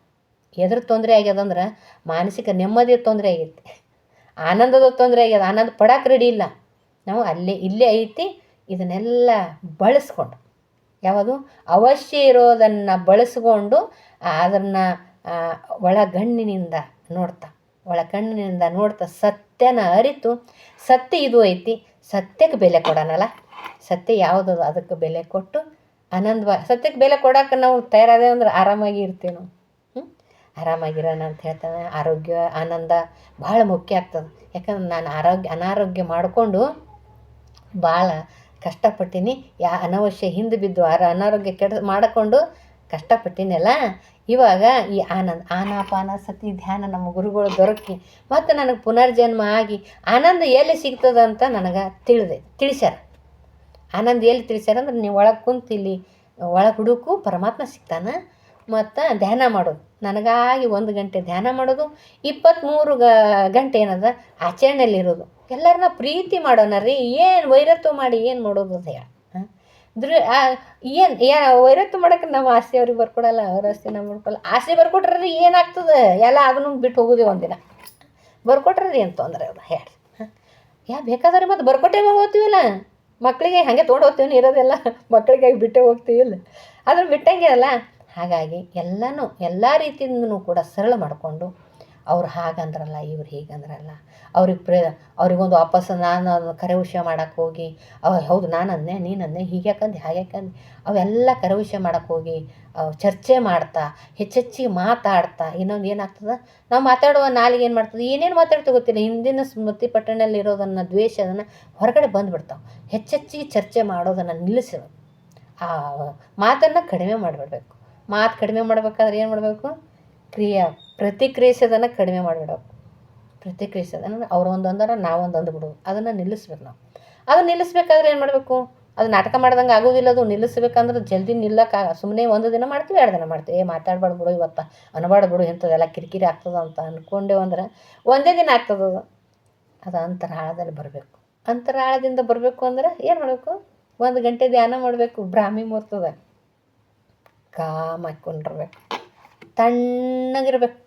ಎದ್ರ ತೊಂದರೆ ಆಗ್ಯದಂದ್ರೆ ಮಾನಸಿಕ ನೆಮ್ಮದಿಯ ತೊಂದರೆ ಆಗೈತಿ. ಆನಂದದ ತೊಂದರೆ ಆಗ್ಯದ, ಆನಂದ ಪಡಕ್ಕೆ ರೆಡಿ ಇಲ್ಲ. ನಾವು ಅಲ್ಲೇ, ಇಲ್ಲೇ ಐತಿ, ಇದನ್ನೆಲ್ಲ ಬಳಸ್ಕೊಂಡು. ಯಾವುದು? ಅವಶ್ಯ ಇರೋದನ್ನು ಬಳಸ್ಕೊಂಡು ಅದನ್ನು ಒಳಗಣ್ಣಿನಿಂದ ನೋಡ್ತಾ ಒಳಗಣ್ಣಿನಿಂದ ನೋಡ್ತಾ ಸತ್ಯನ ಅರಿತು, ಸತ್ಯ ಇದು ಐತಿ, ಸತ್ಯಕ್ಕೆ ಬೆಲೆ ಕೊಡೋಣಲ್ಲ ಸತ್ಯ ಯಾವುದದು ಅದಕ್ಕೆ ಬೆಲೆ ಕೊಟ್ಟು ಆನಂದವ ಸತ್ಯಕ್ಕೆ ಬೆಲೆ ಕೊಡೋಕೆ ನಾವು ತಯಾರಾದೇವೆ ಅಂದ್ರೆ ಆರಾಮಾಗಿ ಇರ್ತೀವಿ ನಾವು. ಆರಾಮಾಗಿರೋಣ ಅಂತ ಹೇಳ್ತಾನೆ, ಆರೋಗ್ಯ, ಆನಂದ ಭಾಳ ಮುಖ್ಯ ಆಗ್ತದೆ. ಯಾಕಂದ್ರೆ ನಾನು ಆರೋಗ್ಯ, ಅನಾರೋಗ್ಯ ಮಾಡಿಕೊಂಡು ಭಾಳ ಕಷ್ಟಪಟ್ಟೀನಿ. ಯಾ ಅನವಶ್ಯ ಹಿಂದೆ ಬಿದ್ದು ಆರ ಅನಾರೋಗ್ಯ ಕೆಡ ಮಾಡಿಕೊಂಡು ಕಷ್ಟಪಟ್ಟಿನಲ್ಲ. ಇವಾಗ ಈ ಆನಂದ ಆನಾಪಾನ ಸತಿ ಧ್ಯಾನ ನಮ್ಮ ಗುರುಗಳು ದೊರಕಿ ಮತ್ತು ನನಗೆ ಪುನರ್ಜನ್ಮ ಆಗಿ ಆನಂದ ಎಲ್ಲಿ ಸಿಗ್ತದಂತ ನನಗೆ ತಿಳಿದೆ, ತಿಳಿಸ್ಯಾರ. ಆನಂದ ಎಲ್ಲಿ ತಿಳಿಸ್ಯಾರ ಅಂದ್ರೆ ನೀವು ಒಳಗೆ ಕುಂತು ಇಲ್ಲಿ ಒಳಗೆ ಹುಡುಕು ಪರಮಾತ್ಮ ಸಿಗ್ತಾನೆ. ಮತ್ತು ಧ್ಯಾನ ಮಾಡೋದು. ನನಗಾಗಿ ಒಂದು ಗಂಟೆ ಧ್ಯಾನ ಮಾಡೋದು ಇಪ್ಪತ್ತ್ಮೂರು ಗಂಟೆ ಏನದ, ಆಚರಣೆಯಲ್ಲಿರೋದು. ಎಲ್ಲರನ್ನ ಪ್ರೀತಿ ಮಾಡೋಣ ರೀ, ಏನು ವೈರತ್ವ ಮಾಡಿ ಏನು ಮಾಡೋದು ಅಂತ ಹೇಳಿ. ದೃ ಏನು, ಯಾ, ವೈರತ್ವ ಮಾಡೋಕೆ ನಮ್ಮ ಆಸೆ ಅವ್ರಿಗೆ ಬರ್ಕೊಡಲ್ಲ, ಅವ್ರ ಆಸ್ತಿ ನಮ್ಮ ಬರ್ಕೊಲ್ಲ ಆಸೆ ಬರ್ಕೊಟ್ರಿ ಏನಾಗ್ತದೆ? ಎಲ್ಲ ಅದನ್ನು ಬಿಟ್ಟು ಹೋಗೋದೇ ಒಂದಿನ. ಬರ್ಕೊಟ್ರೆ ಏನು ತೊಂದರೆ ಅದ ಹೇಳಿ. ಯಾ ಬೇಕಾದ್ರೆ ಮತ್ತೆ ಬರ್ಕೊಟ್ಟೆ ಹೋಗ್ತೀವಲ್ಲ ಮಕ್ಕಳಿಗೆ ಹಾಗೆ ತೊಗೊಂಡು ಹೋಗ್ತೀವಿ ಇರೋದೆಲ್ಲ ಮಕ್ಕಳಿಗೆ ಬಿಟ್ಟೇ ಹೋಗ್ತೀವಿಲ್ಲ ಅದನ್ನು ಬಿಟ್ಟಂಗೆ ಅಲ್ಲ. ಹಾಗಾಗಿ ಎಲ್ಲನೂ, ಎಲ್ಲ ರೀತಿಯಿಂದನೂ ಕೂಡ ಸರಳ ಮಾಡಿಕೊಂಡು ಅವ್ರು ಹಾಗಂದ್ರಲ್ಲ, ಇವ್ರು ಹೀಗಂದ್ರಲ್ಲ. ಅವ್ರಿಗೆ ಪ್ರೇ, ಅವ್ರಿಗೊಂದು ವಾಪಸ್ ನಾನು ಕರೆ ವಿಷಯ ಮಾಡಕ್ಕೆ ಹೋಗಿ, ಅವ ಹೌದು ನಾನು ಅಂದೆ ನೀನು ಅಂದೆ ಹೀಗೆ ಹಾಗ್ಯಾಕಂದು ಹಾಗೆ ಯಾಕಂದು ಅವೆಲ್ಲ ಕರೆ ವಿಷಯ ಮಾಡಕ್ಕೆ ಹೋಗಿ ಚರ್ಚೆ ಮಾಡ್ತಾ, ಹೆಚ್ಚೆಚ್ಚಿಗೆ ಮಾತಾಡ್ತಾ, ಇನ್ನೊಂದು ಏನಾಗ್ತದೆ? ನಾವು ಮಾತಾಡುವ ನಾಲಿಗೆ ಏನು ಮಾಡ್ತದೆ? ಏನೇನು ಮಾತಾಡ್ತಾ ಗೊತ್ತಿಲ್ಲ. ಹಿಂದಿನ ಸ್ಮೃತಿ ಪಟ್ಟಣದಲ್ಲಿರೋದನ್ನು ದ್ವೇಷದನ್ನು ಹೊರಗಡೆ ಬಂದುಬಿಡ್ತಾವೆ. ಹೆಚ್ಚೆಚ್ಚಿಗೆ ಚರ್ಚೆ ಮಾಡೋದನ್ನು ನಿಲ್ಲಿಸೋದು. ಆ, ಮಾತನ್ನು ಕಡಿಮೆ ಮಾಡಿಬಿಡ್ಬೇಕು. ಮಾತು ಕಡಿಮೆ ಮಾಡ್ಬೇಕಾದ್ರೆ ಏನು ಮಾಡಬೇಕು? ಕ್ರಿಯೆ, ಪ್ರತಿಕ್ರಿಯಿಸೋದನ್ನು ಕಡಿಮೆ ಮಾಡಿಬಿಡಬೇಕು. ಪ್ರತಿಕ್ರಿಯಿಸೋದನ್ನು ಅವ್ರು ಒಂದು ಅಂದಾರ ನಾವು ಒಂದು ಅಂದ್ಬಿಡೋದು ಅದನ್ನು ನಿಲ್ಲಿಸ್ಬೇಕು ನಾವು. ಅದು ನಿಲ್ಲಿಸ್ಬೇಕಾದ್ರೆ ಏನು ಮಾಡಬೇಕು? ಅದು ನಾಟಕ ಮಾಡ್ದಂಗೆ ಆಗೋದಿಲ್ಲ, ಅದು ನಿಲ್ಲಿಸ್ಬೇಕಂದ್ರೆ ಜಲ್ದಿ ನಿಲ್ಲಕ್ಕೆ ಸುಮ್ಮನೆ ಒಂದು ದಿನ ಮಾಡ್ತೀವಿ, ಎರಡು ದಿನ ಮಾಡ್ತೀವಿ. ಏ ಮಾತಾಡ್ಬಾರ್ದು ಬಿಡು ಇವತ್ತು ಅನ್ಬಾರ್ದು ಬಿಡು, ಇಂಥದ್ದೆಲ್ಲ ಕಿರಿಕಿರಿ ಆಗ್ತದ ಅಂತ ಅಂದ್ಕೊಂಡೇವು ಅಂದ್ರೆ ಒಂದೇ ದಿನ ಆಗ್ತದ ಅದು. ಅದು ಅಂತರಾಳದಲ್ಲಿ ಬರಬೇಕು. ಅಂತರಾಳದಿಂದ ಬರಬೇಕು ಅಂದ್ರೆ ಏನು ಮಾಡಬೇಕು? ಒಂದು ಗಂಟೆ ಧ್ಯಾನ ಮಾಡಬೇಕು, ಬ್ರಾಹ್ಮಿ ಮುಹೂರ್ತದಾಗ. ಕಾಮ್ ಹಾಕ್ಕೊಂಡಿರ್ಬೇಕು ತಣ್ಣಗಿರ್ಬೇಕು.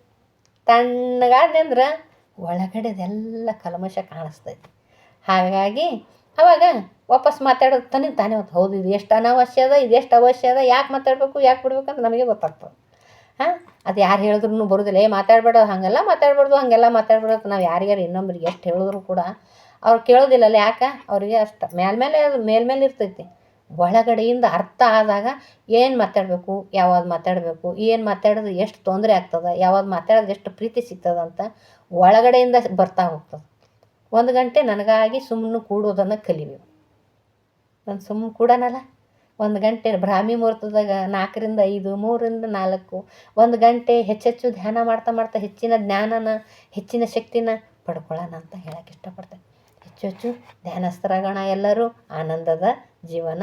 ತಣ್ಣಗಾದ್ನೆ ಅಂದ್ರೆ ಒಳಗಡೆದೆಲ್ಲ ಕಲಮಶ ಕಾಣಿಸ್ತೈತಿ. ಹಾಗಾಗಿ ಅವಾಗ ವಾಪಸ್ ಮಾತಾಡೋದು ತಾನೇ ತಾನೇ ಹೊತ್ತು ಹೌದು, ಇದು ಎಷ್ಟು ಅನಾವಶ್ಯ ಅದ, ಇದು ಎಷ್ಟು ಅವಶ್ಯ ಅದ, ಯಾಕೆ ಮಾತಾಡಬೇಕು, ಯಾಕೆ ಬಿಡ್ಬೇಕು ಅಂತ ನಮಗೆ ಗೊತ್ತಾಗ್ತದೆ. ಹಾಂ, ಅದು ಯಾರು ಹೇಳಿದ್ರು ಬರೋದಿಲ್ಲ. ಏ, ಮಾತಾಡಬೇಡ, ಹಾಗೆಲ್ಲ ಮಾತಾಡ್ಬಾರ್ದು ಹಾಗೆಲ್ಲ ಮಾತಾಡ್ಬಾರ್ದು ನಾವು ಯಾರಿಗಾರು ಇನ್ನೊಬ್ರಿಗೆ ಎಷ್ಟು ಹೇಳಿದ್ರು ಕೂಡ ಅವ್ರು ಕೇಳೋದಿಲ್ಲಲ್ಲ ಯಾಕೆ? ಅವರಿಗೆ ಅಷ್ಟು. ಮೇಲ್ಮೇಲೆ ಅದು ಮೇಲ್ಮೇಲೆ ಇರ್ತೈತಿ. ಒಳಗಡೆಯಿಂದ ಅರ್ಥ ಆದಾಗ ಏನು ಮಾತಾಡಬೇಕು ಯಾವಾಗ ಮಾತಾಡಬೇಕು, ಏನು ಮಾತಾಡಿದ್ರೆ ಎಷ್ಟು ತೊಂದರೆ ಆಗ್ತದೆ ಯಾವಾಗ ಮಾತಾಡಿದ್ರೆ ಎಷ್ಟು ಪ್ರೀತಿ ಸಿಗ್ತದೆ ಅಂತ ಒಳಗಡೆಯಿಂದ ಬರ್ತಾ ಹೋಗ್ತದೆ. ಒಂದು ಗಂಟೆ ನನಗಾಗಿ ಸುಮ್ಮನೆ ಕೂಡೋದನ್ನು ಕಲಿಬೇಕು. ನಾನು ಸುಮ್ಮನೆ ಕೂಡನಲ್ಲ. ಒಂದು ಗಂಟೆ ಬ್ರಾಹ್ಮಿ ಮುಹೂರ್ತದಾಗ ನಾಲ್ಕರಿಂದ ಐದು, ಮೂರರಿಂದ ನಾಲ್ಕು, ಒಂದು ಗಂಟೆ ಹೆಚ್ಚೆಚ್ಚು ಧ್ಯಾನ ಮಾಡ್ತಾ ಮಾಡ್ತಾ ಹೆಚ್ಚಿನ ಜ್ಞಾನನ, ಹೆಚ್ಚಿನ ಶಕ್ತಿನ ಪಡ್ಕೊಳ್ಳೋಣ ಅಂತ ಹೇಳಕ್ಕೆ ಇಷ್ಟಪಡ್ತೇನೆ. ಹೆಚ್ಚು ಧ್ಯಾನಸ್ಥರಾಗೋಣ ಎಲ್ಲರೂ ಆನಂದದ ಜೀವನ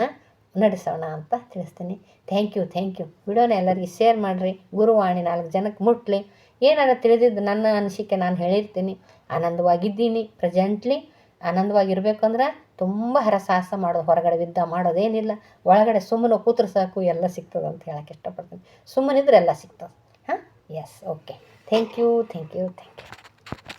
ನಡೆಸೋಣ ಅಂತ ತಿಳಿಸ್ತೀನಿ. ಥ್ಯಾಂಕ್ ಯು ಥ್ಯಾಂಕ್ ಯು ವಿಡಿಯೋನ ಎಲ್ಲರಿಗೆ ಶೇರ್ ಮಾಡಿರಿ. ಗುರುವಾಣಿ ನಾಲ್ಕು ಜನಕ್ಕೆ ಮುಟ್ಲಿ. ಏನಾರ ತಿಳಿದಿದ್ದು ನನ್ನ ಅನಿಸಿಕೆ ನಾನು ಹೇಳಿರ್ತೀನಿ. ಆನಂದವಾಗಿದ್ದೀನಿ ಪ್ರೆಸೆಂಟ್ಲಿ ಆನಂದವಾಗಿರಬೇಕು ಅಂದ್ರೆ ತುಂಬ ಹರಸಾಹಸ ಮಾಡೋದು, ಹೊರಗಡೆ ವಿದ್ದ ಮಾಡೋದೇನಿಲ್ಲ. ಒಳಗಡೆ ಸುಮ್ಮನೆ ಕೂತ್ರೆ ಸಾಕು, ಎಲ್ಲ ಸಿಗ್ತದೆ ಅಂತ ಹೇಳಕ್ಕೆ ಇಷ್ಟಪಡ್ತೀನಿ. ಸುಮ್ಮನಿದ್ರೆ ಎಲ್ಲ ಸಿಗ್ತದೆ. ಹಾಂ? Yes okay thank you thank you thank you